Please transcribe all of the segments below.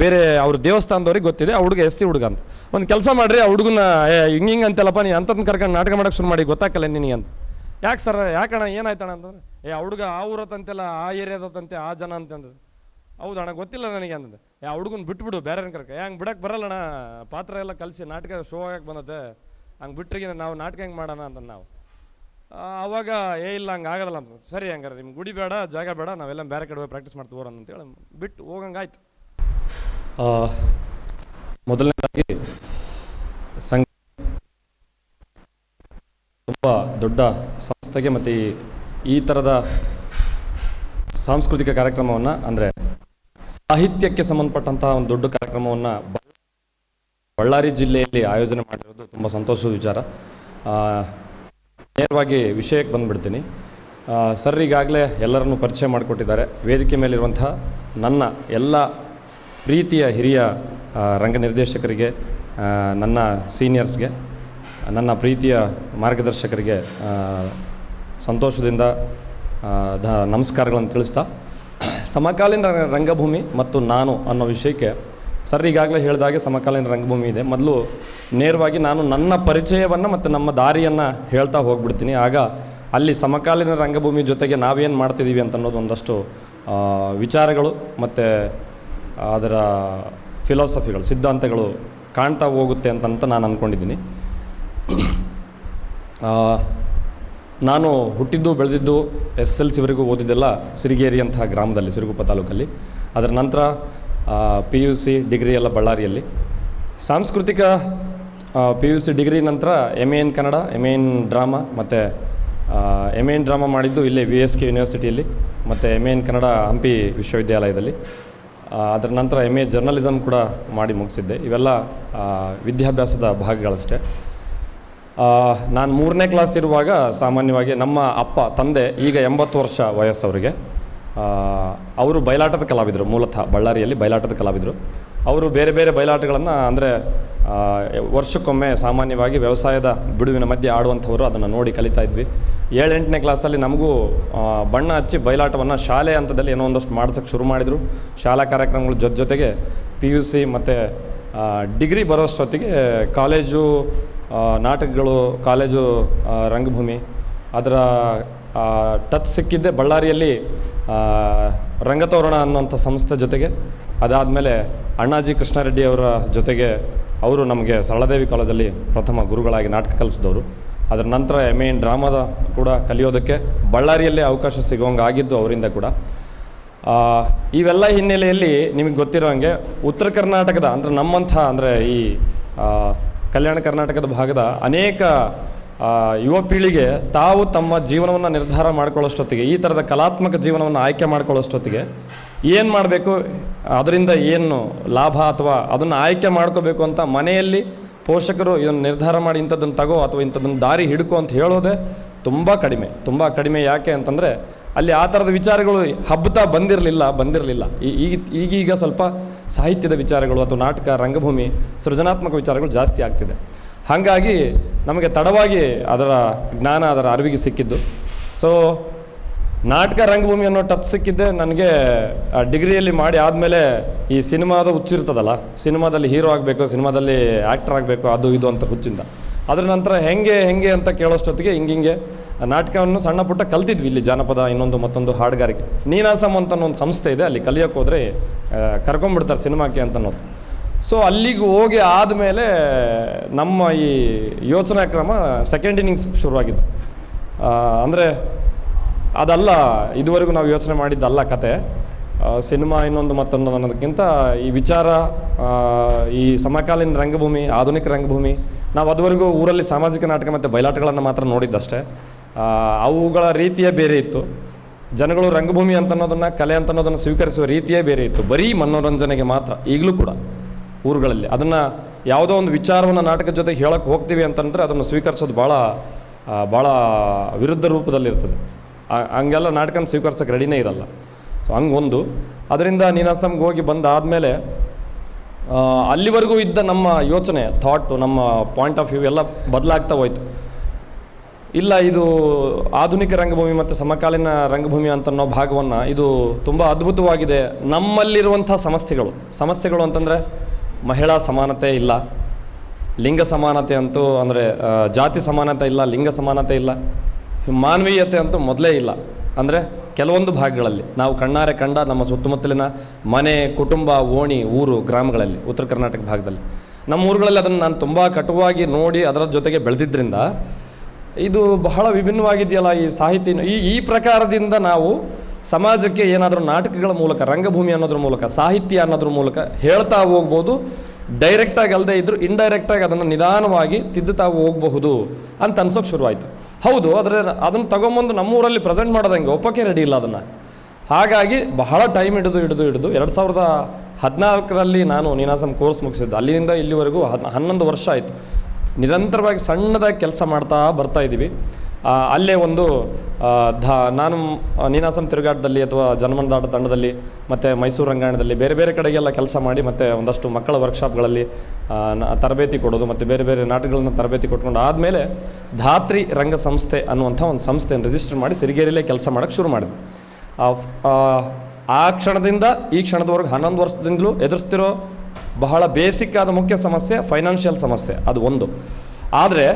ಬೇರೆ ಅವ್ರ ದೇವಸ್ಥಾನದವ್ರಿಗೆ ಗೊತ್ತಿದೆ, ಆ ಹುಡುಗ ಎಸ್ ಸಿ ಹುಡುಗ ಅಂತ. ಒಂದು ಕೆಲಸ ಮಾಡ್ರಿ, ಆ ಹುಡುಗನ ಹಿಂಗೆ ಹಿಂಗೆ ಅಂತೆಲ್ಲಪ್ಪ ನೀ ಅಂತಂದು ಕರ್ಕೊಂಡು ನಾಟಕ ಮಾಡೋಕೆ ಶುರು ಮಾಡಿ ಗೊತ್ತಾಗಲ್ಲ ನಿನಗೆ ಅಂತ. ಯಾಕೆ ಸರ್, ಯಾಕಣ್ಣ, ಏನಾಯ್ತಣ್ಣ ಅಂತಂದ್ರೆ, ಏ, ಆ ಹುಡುಗ ಆ ಊರತ್ತಂತೆಲ್ಲ, ಆ ಏರಿಯಾದತ್ತಂತೆ, ಆ ಜನ ಅಂತ ಹೌದು ಹೌದಣ್ಣ ಗೊತ್ತಿಲ್ಲ ನನಗೆ ಅಂತಂದೆ ಆ ಹುಡುಗನ ಬಿಟ್ಬಿಡು ಬೇರೆ ಕರ್ಕ. ಹಂಗೆ ಬಿಡಕ್ಕೆ ಬರಲ್ಲಣ್ಣ, ಪಾತ್ರ ಎಲ್ಲ ಕಲಿಸಿ, ನಾಟಕ ಶೋ ಆಗಕ್ಕೆ ಬಂದತ್ತೆ ಹಂಗೆ ಬಿಟ್ರಿಗೆ ನಾವು ನಾಟಕ ಹೆಂಗೆ ಮಾಡೋಣ ಅಂತ ನಾವು. ಆವಾಗ ಏ, ಇಲ್ಲ, ಹಂಗೆ ಆಗಲ್ಲ ಅಂತ ಸರಿ, ಹಂಗಾರೆ ನಿಮ್ಮ ಗುಡಿ ಬೇಡ, ಜಾಗ ಬೇಡ, ನಾವೆಲ್ಲ ಬೇರೆ ಕಡೆ ಹೋಗಿ ಪ್ರಾಕ್ಟೀಸ್ ಮಾಡ್ತೀವಿ ಅಂತ ಅಂತೇಳಿ ಬಿಟ್ಟು ಹೋಗಂಗಾಯ್ತು. ಮೊದಲನೇದಾಗಿ ಸಂಘ ತುಂಬ ದೊಡ್ಡ ಸಂಸ್ಥೆಗೆ ಮತ್ತು ಈ ಈ ಥರದ ಸಾಂಸ್ಕೃತಿಕ ಕಾರ್ಯಕ್ರಮವನ್ನು ಅಂದರೆ ಸಾಹಿತ್ಯಕ್ಕೆ ಸಂಬಂಧಪಟ್ಟಂತಹ ಒಂದು ದೊಡ್ಡ ಕಾರ್ಯಕ್ರಮವನ್ನು ಬಳ್ಳಾರಿ ಜಿಲ್ಲೆಯಲ್ಲಿ ಆಯೋಜನೆ ಮಾಡಿರೋದು ತುಂಬ ಸಂತೋಷದ ವಿಚಾರ. ನೇರವಾಗಿ ವಿಷಯಕ್ಕೆ ಬಂದುಬಿಡ್ತೀನಿ. ಸರ್ ಈಗಾಗಲೇ ಎಲ್ಲರನ್ನು ಪರಿಚಯ ಮಾಡಿಕೊಟ್ಟಿದ್ದಾರೆ. ವೇದಿಕೆ ಮೇಲಿರುವಂತಹ ನನ್ನ ಎಲ್ಲ ಪ್ರೀತಿಯ ಹಿರಿಯ ರಂಗ ನಿರ್ದೇಶಕರಿಗೆ ನನ್ನ ಸೀನಿಯರ್ಸ್ಗೆ, ನನ್ನ ಪ್ರೀತಿಯ ಮಾರ್ಗದರ್ಶಕರಿಗೆ ಸಂತೋಷದಿಂದ ದ, ನಮಸ್ಕಾರಗಳನ್ನು ತಿಳಿಸ್ತಾ, ಸಮಕಾಲೀನ ರಂಗಭೂಮಿ ಮತ್ತು ನಾನು ಅನ್ನೋ ವಿಷಯಕ್ಕೆ ಸರ್ ಈಗಾಗಲೇ ಹೇಳಿದಾಗೆ ಸಮಕಾಲೀನ ರಂಗಭೂಮಿ ಇದೆ. ಮೊದಲು ನೇರವಾಗಿ ನಾನು ನನ್ನ ಪರಿಚಯವನ್ನು ಮತ್ತು ನಮ್ಮ ದಾರಿಯನ್ನು ಹೇಳ್ತಾ ಹೋಗ್ಬಿಡ್ತೀನಿ. ಆಗ ಅಲ್ಲಿ ಸಮಕಾಲೀನ ರಂಗಭೂಮಿ ಜೊತೆಗೆ ನಾವೇನು ಮಾಡ್ತಿದ್ದೀವಿ ಅಂತ ಅನ್ನೋದು ಒಂದಷ್ಟು ವಿಚಾರಗಳು ಮತ್ತು ಅದರ ಫಿಲಾಸಫಿಗಳು ಸಿದ್ಧಾಂತಗಳು ಕಾಣ್ತಾ ಹೋಗುತ್ತೆ ಅಂತಂತ ನಾನು ಅಂದ್ಕೊಂಡಿದ್ದೀನಿ ನಾನು ಹುಟ್ಟಿದ್ದು, ಬೆಳೆದಿದ್ದು ಎಸ್ ಎಲ್ ಸಿವರೆಗೂ ಓದಿದ್ದೆಲ್ಲ ಸಿರಿಗೇರಿ ಅಂತಹ ಗ್ರಾಮದಲ್ಲಿ, ಸಿರುಗುಪ್ಪ ತಾಲೂಕಲ್ಲಿ. ಅದರ ನಂತರ ಪಿ ಯು ಸಿ ಡಿಗ್ರಿ ಎಲ್ಲ ಬಳ್ಳಾರಿಯಲ್ಲಿ. ಸಾಂಸ್ಕೃತಿಕ ಪಿ ಯು ಸಿ ಡಿಗ್ರಿ ನಂತರ M A in Kannada M A in drama ಮತ್ತು ಎಂ ಎ ಎನ್ ಡ್ರಾಮಾ ಮಾಡಿದ್ದು ಇಲ್ಲೇ ವಿ ಎಸ್ ಕೆ ಯೂನಿವರ್ಸಿಟಿಯಲ್ಲಿ ಮತ್ತು M A in Kannada Hampi ವಿಶ್ವವಿದ್ಯಾಲಯದಲ್ಲಿ. ಅದರ ನಂತರ ಎಂ ಎ ಜರ್ನಲಿಸಮ್ ಕೂಡ ಮಾಡಿ ಮುಗಿಸಿದ್ದೆ. ಇವೆಲ್ಲ ವಿದ್ಯಾಭ್ಯಾಸದ ಭಾಗಗಳಷ್ಟೇ. ನಾನು ಮೂರನೇ ಕ್ಲಾಸ್ ಇರುವಾಗ ಸಾಮಾನ್ಯವಾಗಿ ನಮ್ಮ ಅಪ್ಪ, ತಂದೆ ಈಗ ಎಂಬತ್ತು ವರ್ಷ ವಯಸ್ಸವರಿಗೆ ಅವರು ಬಯಲಾಟದ ಕಲಾವಿದರು. ಮೂಲತಃ ಬಳ್ಳಾರಿಯಲ್ಲಿ ಬಯಲಾಟದ ಕಲಾವಿದರು. ಅವರು ಬೇರೆ ಬೇರೆ ಬಯಲಾಟಗಳನ್ನು ಅಂದರೆ ವರ್ಷಕ್ಕೊಮ್ಮೆ ಸಾಮಾನ್ಯವಾಗಿ ವ್ಯವಸಾಯದ ಬಿಡುವಿನ ಮಧ್ಯೆ ಆಡುವಂಥವರು ಅದನ್ನು ನೋಡಿ ಕಲಿತಾ ಇದ್ವಿ. ಏಳೆಂಟನೇ ಕ್ಲಾಸಲ್ಲಿ ನಮಗೂ ಬಣ್ಣ ಹಚ್ಚಿ ಬಯಲಾಟವನ್ನು ಶಾಲೆ ಹಂತದಲ್ಲಿ ಏನೋ ಒಂದಷ್ಟು ಮಾಡ್ಸೋಕ್ಕೆ ಶುರು ಮಾಡಿದರು. ಶಾಲಾ ಕಾರ್ಯಕ್ರಮಗಳ ಜೊತೆ ಜೊತೆಗೆ ಪಿ ಯು ಸಿ ಮತ್ತು ಡಿಗ್ರಿ ಬರೋಷ್ಟೊತ್ತಿಗೆ ಕಾಲೇಜು ನಾಟಕಗಳು, ಕಾಲೇಜು ರಂಗಭೂಮಿ, ಅದರ ಟಚ್ ಸಿಕ್ಕಿದ್ದೆ ಬಳ್ಳಾರಿಯಲ್ಲಿ ರಂಗತೋರಣ ಅನ್ನೋಂಥ ಸಂಸ್ಥೆ ಜೊತೆಗೆ, ಅದಾದಮೇಲೆ ಅಣ್ಣಾಜಿ ಕೃಷ್ಣಾರೆಡ್ಡಿ ಅವರ ಜೊತೆಗೆ ಅವರು ನಮಗೆ ಸರಳದೇವಿ ಕಾಲೇಜಲ್ಲಿ ಪ್ರಥಮ ಗುರುಗಳಾಗಿ ನಾಟಕ ಕಲಿಸಿದವರು. ಅದರ ನಂತರ ಎಂ ಎ ಡ್ರಾಮಾದ ಕೂಡ ಕಲಿಯೋದಕ್ಕೆ ಬಳ್ಳಾರಿಯಲ್ಲೇ ಅವಕಾಶ ಸಿಗೋಂಗೆ ಆಗಿದ್ದು ಅವರಿಂದ ಕೂಡ. ಇವೆಲ್ಲ ಹಿನ್ನೆಲೆಯಲ್ಲಿ ನಿಮಗೆ ಗೊತ್ತಿರೋ ಹಾಗೆ ಉತ್ತರ ಕರ್ನಾಟಕದ ಅಂದರೆ ನಮ್ಮಂಥ ಅಂದರೆ ಈ ಕಲ್ಯಾಣ ಕರ್ನಾಟಕದ ಭಾಗದ ಅನೇಕ ಯುವ ಪೀಳಿಗೆ ತಾವು ತಮ್ಮ ಜೀವನವನ್ನು ನಿರ್ಧಾರ ಮಾಡ್ಕೊಳ್ಳೋಷ್ಟೊತ್ತಿಗೆ, ಈ ಥರದ ಕಲಾತ್ಮಕ ಜೀವನವನ್ನು ಆಯ್ಕೆ ಮಾಡ್ಕೊಳ್ಳೋಷ್ಟೊತ್ತಿಗೆ ಏನು ಮಾಡಬೇಕು, ಅದರಿಂದ ಏನು ಲಾಭ ಅಥವಾ ಅದನ್ನು ಆಯ್ಕೆ ಮಾಡ್ಕೋಬೇಕು ಅಂತ ಮನೆಯಲ್ಲಿ ಪೋಷಕರು ಇದನ್ನು ನಿರ್ಧಾರ ಮಾಡಿ ಇಂಥದ್ದನ್ನು ತಗೋ ಅಥವಾ ಇಂಥದ್ದನ್ನು ದಾರಿ ಹಿಡ್ಕೊ ಅಂತ ಹೇಳೋದೇ ತುಂಬ ಕಡಿಮೆ ತುಂಬ ಕಡಿಮೆ. ಯಾಕೆ ಅಂತಂದರೆ ಅಲ್ಲಿ ಆ ಥರದ ವಿಚಾರಗಳು ಹಬ್ಬತಾ ಬಂದಿರಲಿಲ್ಲ ಬಂದಿರಲಿಲ್ಲ. ಈಗ ಈಗೀಗ ಸ್ವಲ್ಪ ಸಾಹಿತ್ಯದ ವಿಚಾರಗಳು ಅಥವಾ ನಾಟಕ, ರಂಗಭೂಮಿ, ಸೃಜನಾತ್ಮಕ ವಿಚಾರಗಳು ಜಾಸ್ತಿ ಆಗ್ತಿದೆ. ಹಾಗಾಗಿ ನಮಗೆ ತಡವಾಗಿ ಅದರ ಜ್ಞಾನ, ಅದರ ಅರಿವಿಗೆ ಸಿಕ್ಕಿದ್ದು. ಸೊ ನಾಟಕ ರಂಗಭೂಮಿ ಅನ್ನೋ ಟಚ್ ಸಿಕ್ಕಿದ್ದೆ. ನನಗೆ ಡಿಗ್ರಿಯಲ್ಲಿ ಮಾಡಿ ಆದಮೇಲೆ ಈ ಸಿನಿಮಾದ ಹುಚ್ಚಿರ್ತದಲ್ಲ ಸಿನಿಮಾದಲ್ಲಿ ಹೀರೋ ಆಗಬೇಕು, ಸಿನಿಮಾದಲ್ಲಿ ಆ್ಯಕ್ಟರ್ ಆಗಬೇಕು, ಅದು ಇದು ಅಂತ ಹುಚ್ಚಿಂದ. ಅದರ ನಂತರ ಹೆಂಗೆ ಹೆಂಗೆ ಅಂತ ಕೇಳೋಷ್ಟೊತ್ತಿಗೆ ಹಿಂಗಿಂಗೆ ನಾಟಕವನ್ನು ಸಣ್ಣ ಪುಟ್ಟ ಕಲ್ತಿದ್ವಿ ಇಲ್ಲಿ ಜಾನಪದ, ಇನ್ನೊಂದು ಮತ್ತೊಂದು ಹಾಡುಗಾರಿಕೆ. ನೀನಾಸಮ್ ಅಂತ ಒಂದು ಸಂಸ್ಥೆ ಇದೆ, ಅಲ್ಲಿ ಕಲಿಯೋಕೆ ಹೋದರೆ ಕರ್ಕೊಂಡ್ಬಿಡ್ತಾರೆ ಸಿನಿಮಾಕ್ಕೆ ಅಂತ ಅನ್ನೋದು ಸೊ ಅಲ್ಲಿಗೆ ಹೋಗಿ ಆದಮೇಲೆ ನಮ್ಮ ಈ ಯೋಚನಾ ಕ್ರಮ ಸೆಕೆಂಡ್ ಇನ್ನಿಂಗ್ಸ್ ಶುರುವಾಗಿದ್ದು ಅಂದರೆ ಅದಲ್ಲ, ಇದುವರೆಗೂ ನಾವು ಯೋಚನೆ ಮಾಡಿದ್ದಲ್ಲ ಕತೆ. ಸಿನಿಮಾ ಇನ್ನೊಂದು ಮತ್ತೊಂದು ಅನ್ನೋದಕ್ಕಿಂತ ಈ ವಿಚಾರ ಈ ಸಮಕಾಲೀನ ರಂಗಭೂಮಿ, ಆಧುನಿಕ ರಂಗಭೂಮಿ, ನಾವು ಅದುವರೆಗೂ ಊರಲ್ಲಿ ಸಾಮಾಜಿಕ ನಾಟಕ ಮತ್ತು ಬಯಲಾಟಗಳನ್ನು ಮಾತ್ರ ನೋಡಿದ್ದಷ್ಟೇ. ಅವುಗಳ ರೀತಿಯೇ ಬೇರೆ ಇತ್ತು. ಜನಗಳು ರಂಗಭೂಮಿ ಅಂತ ಅನ್ನೋದನ್ನು ಕಲೆ ಅಂತ ಅನ್ನೋದನ್ನು ಸ್ವೀಕರಿಸುವ ರೀತಿಯೇ ಬೇರೆ ಇತ್ತು. ಬರೀ ಮನೋರಂಜನೆಗೆ ಮಾತ್ರ, ಈಗಲೂ ಕೂಡ ಊರುಗಳಲ್ಲಿ. ಅದನ್ನು ಯಾವುದೋ ಒಂದು ವಿಚಾರವನ್ನು ನಾಟಕದ ಜೊತೆ ಹೇಳೋಕ್ಕೆ ಹೋಗ್ತೀವಿ ಅಂತಂದರೆ ಅದನ್ನು ಸ್ವೀಕರಿಸೋದು ಭಾಳ ಭಾಳ ವಿರುದ್ಧ ರೂಪದಲ್ಲಿರ್ತದೆ. ಹಂಗೆಲ್ಲ ನಾಟಕನ ಸ್ವೀಕರಿಸೋಕೆ ರೆಡಿನೇ ಇರಲ್ಲ. ಸೊ ಹಂಗೊಂದು. ಅದರಿಂದ ನೀನಾಸಮ್ಗೆ ಹೋಗಿ ಬಂದಾದಮೇಲೆ ಅಲ್ಲಿವರೆಗೂ ಇದ್ದ ನಮ್ಮ ಯೋಚನೆ ಥಾಟು ನಮ್ಮ ಪಾಯಿಂಟ್ ಆಫ್ ವ್ಯೂ ಎಲ್ಲ ಬದಲಾಗ್ತಾ ಹೋಯ್ತು. ಇಲ್ಲ, ಇದು ಆಧುನಿಕ ರಂಗಭೂಮಿ ಮತ್ತು ಸಮಕಾಲೀನ ರಂಗಭೂಮಿ ಅಂತ ಅನ್ನೋ ಭಾಗವನ್ನು ಇದು ತುಂಬ ಅದ್ಭುತವಾಗಿದೆ. ನಮ್ಮಲ್ಲಿರುವಂಥ ಸಮಸ್ಯೆಗಳು. ಸಮಸ್ಯೆಗಳು ಅಂತಂದರೆ, ಮಹಿಳಾ ಸಮಾನತೆ ಇಲ್ಲ. ಲಿಂಗ ಸಮಾನತೆ ಅಂತೂ ಅಂದರೆ ಜಾತಿ ಸಮಾನತೆ ಇಲ್ಲ, ಲಿಂಗ ಸಮಾನತೆ ಇಲ್ಲ. ಮಾನವೀಯತೆ ಅಂತೂ ಮೊದಲೇ ಇಲ್ಲ. ಅಂದರೆ ಕೆಲವೊಂದು ಭಾಗಗಳಲ್ಲಿ ನಾವು ಕಣ್ಣಾರೆ ಕಂಡ ನಮ್ಮ ಸುತ್ತಮುತ್ತಲಿನ ಮನೆ, ಕುಟುಂಬ, ಓಣಿ, ಊರು, ಗ್ರಾಮಗಳಲ್ಲಿ, ಉತ್ತರ ಕರ್ನಾಟಕ ಭಾಗದಲ್ಲಿ. ನಮ್ಮ ಊರುಗಳಲ್ಲಿ ಅದನ್ನು ನಾನು ತುಂಬ ಕಟುವಾಗಿ ನೋಡಿ ಅದರ ಜೊತೆಗೆ ಬೆಳೆದಿದ್ದರಿಂದ ಇದು ಬಹಳ ವಿಭಿನ್ನವಾಗಿದೆಯಲ್ಲ ಈ ಸಾಹಿತ್ಯ ಈ ಈ ಪ್ರಕಾರದಿಂದ ನಾವು ಸಮಾಜಕ್ಕೆ ಏನಾದರೂ ನಾಟಕಗಳ ಮೂಲಕ, ರಂಗಭೂಮಿ ಅನ್ನೋದ್ರ ಮೂಲಕ, ಸಾಹಿತ್ಯ ಅನ್ನೋದ್ರ ಮೂಲಕ ಹೇಳ್ತಾ ಹೋಗ್ಬೋದು. ಡೈರೆಕ್ಟಾಗಿ ಅಲ್ಲದೆ ಇದ್ದರೂ ಇಂಡೈರೆಕ್ಟಾಗಿ ಅದನ್ನು ನಿಧಾನವಾಗಿ ತಿದ್ದುತ್ತಾ ಹೋಗಬಹುದು ಅಂತ ಅನ್ಸೋಕೆ ಶುರುವಾಯಿತು. ಹೌದು, ಆದರೆ ಅದನ್ನು ತಗೊಂಬಂದು ನಮ್ಮೂರಲ್ಲಿ ಪ್ರೆಸೆಂಟ್ ಮಾಡೋದಂಗೆ ಒಪ್ಪಕ್ಕೆ ರೆಡಿ ಇಲ್ಲ ಅದನ್ನು. ಹಾಗಾಗಿ ಬಹಳ ಟೈಮ್ ಹಿಡಿದು ಹಿಡಿದು ಹಿಡಿದು ಎರಡು ಸಾವಿರದ ಹದಿನಾಲ್ಕರಲ್ಲಿ ನಾನು ನೀನಾಸಂ ಕೋರ್ಸ್ ಮುಗಿಸಿದ್ದು. ಅಲ್ಲಿಂದ ಇಲ್ಲಿವರೆಗೂ ಹನ್ನೊಂದು ವರ್ಷ ಆಯಿತು. ನಿರಂತರವಾಗಿ ಸಣ್ಣದಾಗಿ ಕೆಲಸ ಮಾಡ್ತಾ ಬರ್ತಾ ಇದ್ದೀವಿ. ಅಲ್ಲೇ ಒಂದು ಧ, ನಾನು ನೀನಾಸಂ ತಿರುಗಾಟದಲ್ಲಿ ಅಥವಾ ಜನಮನದಾಟ ತಂಡದಲ್ಲಿ ಮತ್ತು ಮೈಸೂರು ರಂಗಾಯಣದಲ್ಲಿ ಬೇರೆ ಬೇರೆ ಕಡೆಗೆಲ್ಲ ಕೆಲಸ ಮಾಡಿ ಮತ್ತು ಒಂದಷ್ಟು ಮಕ್ಕಳ ವರ್ಕ್ಶಾಪ್ಗಳಲ್ಲಿ ತರಬೇತಿ ಕೊಡೋದು ಮತ್ತು ಬೇರೆ ಬೇರೆ ನಾಟಕಗಳನ್ನ ತರಬೇತಿ ಕೊಟ್ಕೊಂಡು ಆದಮೇಲೆ ಧಾತ್ರಿ ರಂಗ ಸಂಸ್ಥೆ ಅನ್ನುವಂಥ ಒಂದು ಸಂಸ್ಥೆಯನ್ನು ರಿಜಿಸ್ಟರ್ ಮಾಡಿ ಸಿರಿಗೇರಿಯಲ್ಲೇ ಕೆಲಸ ಮಾಡೋಕ್ಕೆ ಶುರು ಮಾಡಿದೆ. ಆ ಕ್ಷಣದಿಂದ ಈ ಕ್ಷಣದವರೆಗೆ ಹನ್ನೊಂದು ವರ್ಷದಿಂದಲೂ ಎದುರಿಸ್ತಿರೋ ಬಹಳ ಬೇಸಿಕ್ ಆದ ಮುಖ್ಯ ಸಮಸ್ಯೆ ಫೈನಾನ್ಷಿಯಲ್ ಸಮಸ್ಯೆ, ಅದು ಒಂದು. ಆದರೆ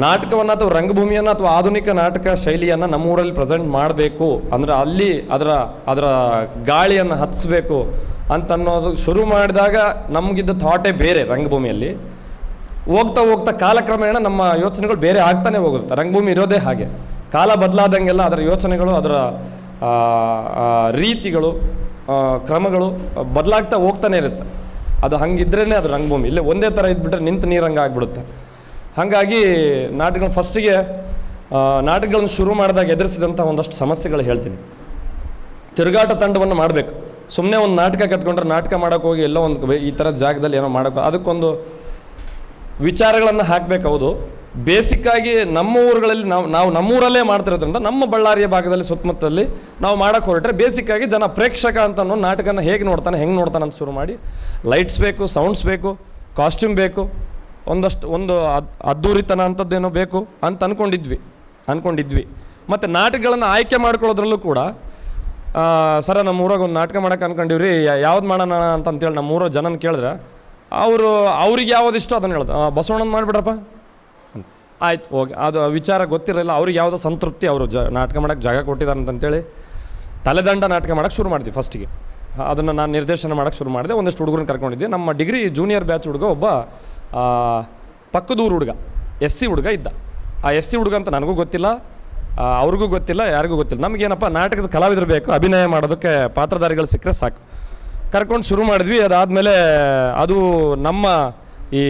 ನಾಟಕವನ್ನು ಅಥವಾ ರಂಗಭೂಮಿಯನ್ನು ಅಥವಾ ಆಧುನಿಕ ನಾಟಕ ಶೈಲಿಯನ್ನು ನಮ್ಮೂರಲ್ಲಿ ಪ್ರೆಸೆಂಟ್ ಮಾಡಬೇಕು, ಅಂದರೆ ಅಲ್ಲಿ ಅದರ ಅದರ ಗಾಳಿಯನ್ನು ಅಂತ ಅನ್ನೋದು ಶುರು ಮಾಡಿದಾಗ ನಮಗಿದ್ದ ಥಾಟೇ ಬೇರೆ ರಂಗಭೂಮಿಯಲ್ಲಿ. ಹೋಗ್ತಾ ಹೋಗ್ತಾ ಕಾಲಕ್ರಮೇಣ ನಮ್ಮ ಯೋಚನೆಗಳು ಬೇರೆ ಆಗ್ತಾನೆ ಹೋಗುತ್ತೆ. ರಂಗಭೂಮಿ ಇರೋದೇ ಹಾಗೆ. ಕಾಲ ಬದಲಾದಂಗೆಲ್ಲ ಅದರ ಯೋಚನೆಗಳು, ಅದರ ರೀತಿಗಳು ಕ್ರಮಗಳು ಬದಲಾಗ್ತಾ ಹೋಗ್ತಾನೆ ಇರುತ್ತೆ. ಅದು ಹಂಗಿದ್ರೇ ಅದು ರಂಗಭೂಮಿ. ಇಲ್ಲೇ ಒಂದೇ ಥರ ಇದ್ಬಿಟ್ರೆ ನಿಂತು ನೀರಂಗೆ ಆಗ್ಬಿಡುತ್ತೆ ಹಾಗಾಗಿ ನಾಟಕ ಫಸ್ಟಿಗೆ ನಾಟಕಗಳನ್ನು ಶುರು ಮಾಡಿದಾಗ ಎದುರಿಸಿದಂಥ ಒಂದಷ್ಟು ಸಮಸ್ಯೆಗಳು ಹೇಳ್ತೀನಿ. ತಿರುಗಾಟ ತಂಡವನ್ನು ಮಾಡಬೇಕು. ಸುಮ್ಮನೆ ಒಂದು ನಾಟಕ ಕಟ್ಕೊಂಡ್ರೆ ನಾಟಕ ಮಾಡೋಕೆ ಹೋಗಿ ಎಲ್ಲೋ ಒಂದು ಈ ಥರ ಜಾಗದಲ್ಲಿ ಏನೋ ಮಾಡೋಕೆ ಅದಕ್ಕೊಂದು ವಿಚಾರಗಳನ್ನು ಹಾಕಬೇಕು, ಹೌದು. ಬೇಸಿಕ್ಕಾಗಿ ನಮ್ಮ ಊರುಗಳಲ್ಲಿ ನಾವು ನಾವು ನಮ್ಮೂರಲ್ಲೇ ಮಾಡ್ತಿರೋದ್ರಿಂದ ನಮ್ಮ ಬಳ್ಳಾರಿಯ ಭಾಗದಲ್ಲಿ ಸುತ್ತಮುತ್ತಲ್ಲಿ ನಾವು ಮಾಡೋಕೆ ಹೊರಟ್ರೆ ಬೇಸಿಕ್ಕಾಗಿ ಜನ ಪ್ರೇಕ್ಷಕ ಅಂತ ಅನ್ನೋ ನಾಟಕನ ಹೇಗೆ ನೋಡ್ತಾನೆ, ಹೆಂಗೆ ನೋಡ್ತಾನೆ ಅಂತ ಶುರು ಮಾಡಿ, ಲೈಟ್ಸ್ ಬೇಕು, ಸೌಂಡ್ಸ್ ಬೇಕು, ಕಾಸ್ಟ್ಯೂಮ್ ಬೇಕು ಒಂದಷ್ಟು ಒಂದು ಅದ್ ಅದ್ದೂರಿತನ ಅಂಥದ್ದೇನೋ ಬೇಕು ಅಂತ ಅಂದ್ಕೊಂಡಿದ್ವಿ ಅಂದ್ಕೊಂಡಿದ್ವಿ ಮತ್ತು ನಾಟಕಗಳನ್ನು ಆಯ್ಕೆ ಮಾಡ್ಕೊಳ್ಳೋದ್ರಲ್ಲೂ ಕೂಡ ಸರ ನಮ್ಮ ಊರಾಗ ಒಂದು ನಾಟಕ ಮಾಡೋಕೆ ಅಂದ್ಕೊಂಡಿವ್ರಿ ಯಾವ್ದು ಮಾಡೋಣ ಅಂತ ಅಂತೇಳಿ ನಮ್ಮ ಊರ ಜನನ ಕೇಳಿದ್ರೆ, ಅವರು, ಅವ್ರಿಗೆ ಯಾವ್ದು ಇಷ್ಟ ಅದನ್ನು ಹೇಳೋದು ಬಸವಣ್ಣನ ಮಾಡಿಬಿಡ್ರಪ್ಪ ಆಯ್ತು, ಹೋಗಿ, ಅದು ವಿಚಾರ ಗೊತ್ತಿರಲಿಲ್ಲ, ಅವ್ರಿಗೆ ಯಾವುದೋ ಸಂತೃಪ್ತಿ ಅವರು ಜ, ನಾಟಕ ಮಾಡೋಕ್ಕೆ ಜಾಗ ಕೊಟ್ಟಿದ್ದಾರೆ ಅಂತಂತೇಳಿ, ತಲೆದಂಡ ನಾಟಕ ಮಾಡೋಕ್ಕೆ ಶುರು ಮಾಡಿದ್ವಿ ಫಸ್ಟಿಗೆ ಅದನ್ನು ನಾನು ನಿರ್ದೇಶನ ಮಾಡೋಕ್ಕೆ ಶುರು ಮಾಡಿದೆ, ಒಂದಷ್ಟು ಹುಡುಗರನ್ನ ಕರ್ಕೊಂಡಿದ್ದೆ. ನಮ್ಮ ಡಿಗ್ರಿ ಜೂನಿಯರ್ ಬ್ಯಾಚ್ ಹುಡುಗ ಒಬ್ಬ ಪಕ್ಕದೂರು ಹುಡುಗ, ಎಸ್ ಸಿ ಹುಡುಗ ಇದ್ದ. ಆ ಎಸ್ ಸಿ ಹುಡುಗ ಅಂತ ನನಗೂ ಗೊತ್ತಿಲ್ಲ ಅವ್ರಿಗೂ ಗೊತ್ತಿಲ್ಲ, ಯಾರಿಗೂ ಗೊತ್ತಿಲ್ಲ. ನಮಗೇನಪ್ಪ, ನಾಟಕದ ಕಲಾವಿದರು ಬೇಕು, ಅಭಿನಯ ಮಾಡೋದಕ್ಕೆ ಪಾತ್ರಧಾರಿಗಳು ಸಿಕ್ಕರೆ ಸಾಕು. ಕರ್ಕೊಂಡು ಶುರು ಮಾಡಿದ್ವಿ, ಅದಾದಮೇಲೆ ಅದು ನಮ್ಮ ಈ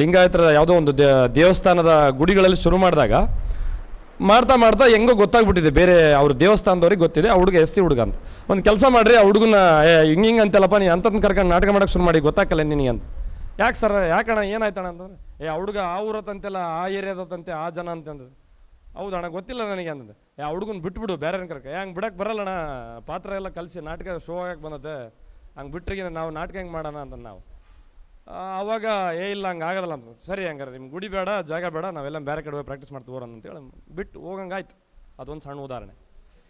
ಲಿಂಗಾಯತರ ಯಾವುದೋ ಒಂದು ದೇವಸ್ಥಾನದ ಗುಡಿಗಳಲ್ಲಿ ಶುರು ಮಾಡಿದಾಗ, ಮಾಡ್ತಾ ಮಾಡ್ತಾ ಹೆಂಗೋ ಗೊತ್ತಾಗ್ಬಿಟ್ಟಿದೆ, ಬೇರೆ ಅವ್ರ ದೇವಸ್ಥಾನದವ್ರಿಗೆ ಗೊತ್ತಿದೆ, ಆ ಹುಡುಗ ಎಸ್ ಸಿ ಹುಡುಗ ಅಂತ. ಒಂದು ಕೆಲಸ ಮಾಡಿರಿ, ಆ ಹುಡುಗನ ಹಿಂಗೆ ಹಿಂಗೆ ಅಂತಲ್ಲಪ್ಪ ನೀ ಅಂತಂದು ಕರ್ಕೊಂಡು ನಾಟಕ ಮಾಡೋಕ್ಕೆ ಶುರು ಮಾಡಿ, ಗೊತ್ತಾಗಲ್ಲ ನಿನಗೆ ಅಂತ. ಯಾಕೆ ಸರ್ ಯಾಕಣ ಏನಾಯ್ತಣ ಅಂತಂದ್ರೆ, ಏ, ಆ ಹುಡುಗ ಆ ಊರತ್ತಂತೆಲ್ಲ, ಆ ಏರಿಯಾದಂತೆ ಆ ಜನ ಅಂತಂದ್ರೆ ಅಣ್ಣ, ಗೊತ್ತಿಲ್ಲ ನನಗೆ ಅಂತಂದೆ ಏ, ಆ ಹುಡುಗನ ಬಿಟ್ಬಿಡು ಬೇರೆ ಕರ್ಕ. ಹಂಗೆ ಬಿಡಕ್ಕೆ ಬರಲ್ಲಣ್ಣ, ಪಾತ್ರ ಎಲ್ಲ ಕಲಿಸಿ ನಾಟಕ ಶೋ ಆಗಕ್ಕೆ ಬಂದತ್ತೆ ಹಂಗೆ ಬಿಟ್ರಿಗೆ ನಾವು ನಾಟಕ ಹೆಂಗೆ ಮಾಡೋಣ ಅಂತ ನಾವು. ಆವಾಗ ಏ, ಇಲ್ಲ, ಹಂಗೆ ಆಗೋದಲ್ಲ ಅಂತ ಸರಿ ಹಂಗಾರೆ ನಿಮ್ಮ ಗುಡಿ ಬೇಡ, ಜಾಗ ಬೇಡ, ನಾವೆಲ್ಲ ಬೇರೆ ಕಡೆ ಹೋಗಿ ಪ್ರಾಕ್ಟೀಸ್ ಮಾಡ್ತೀವಿ ಹೋಗೋಣ ಅಂತೇಳಿ ಬಿಟ್ಟು ಹೋಗಂಗಾಯ್ತು. ಅದೊಂದು ಸಣ್ಣ ಉದಾಹರಣೆ.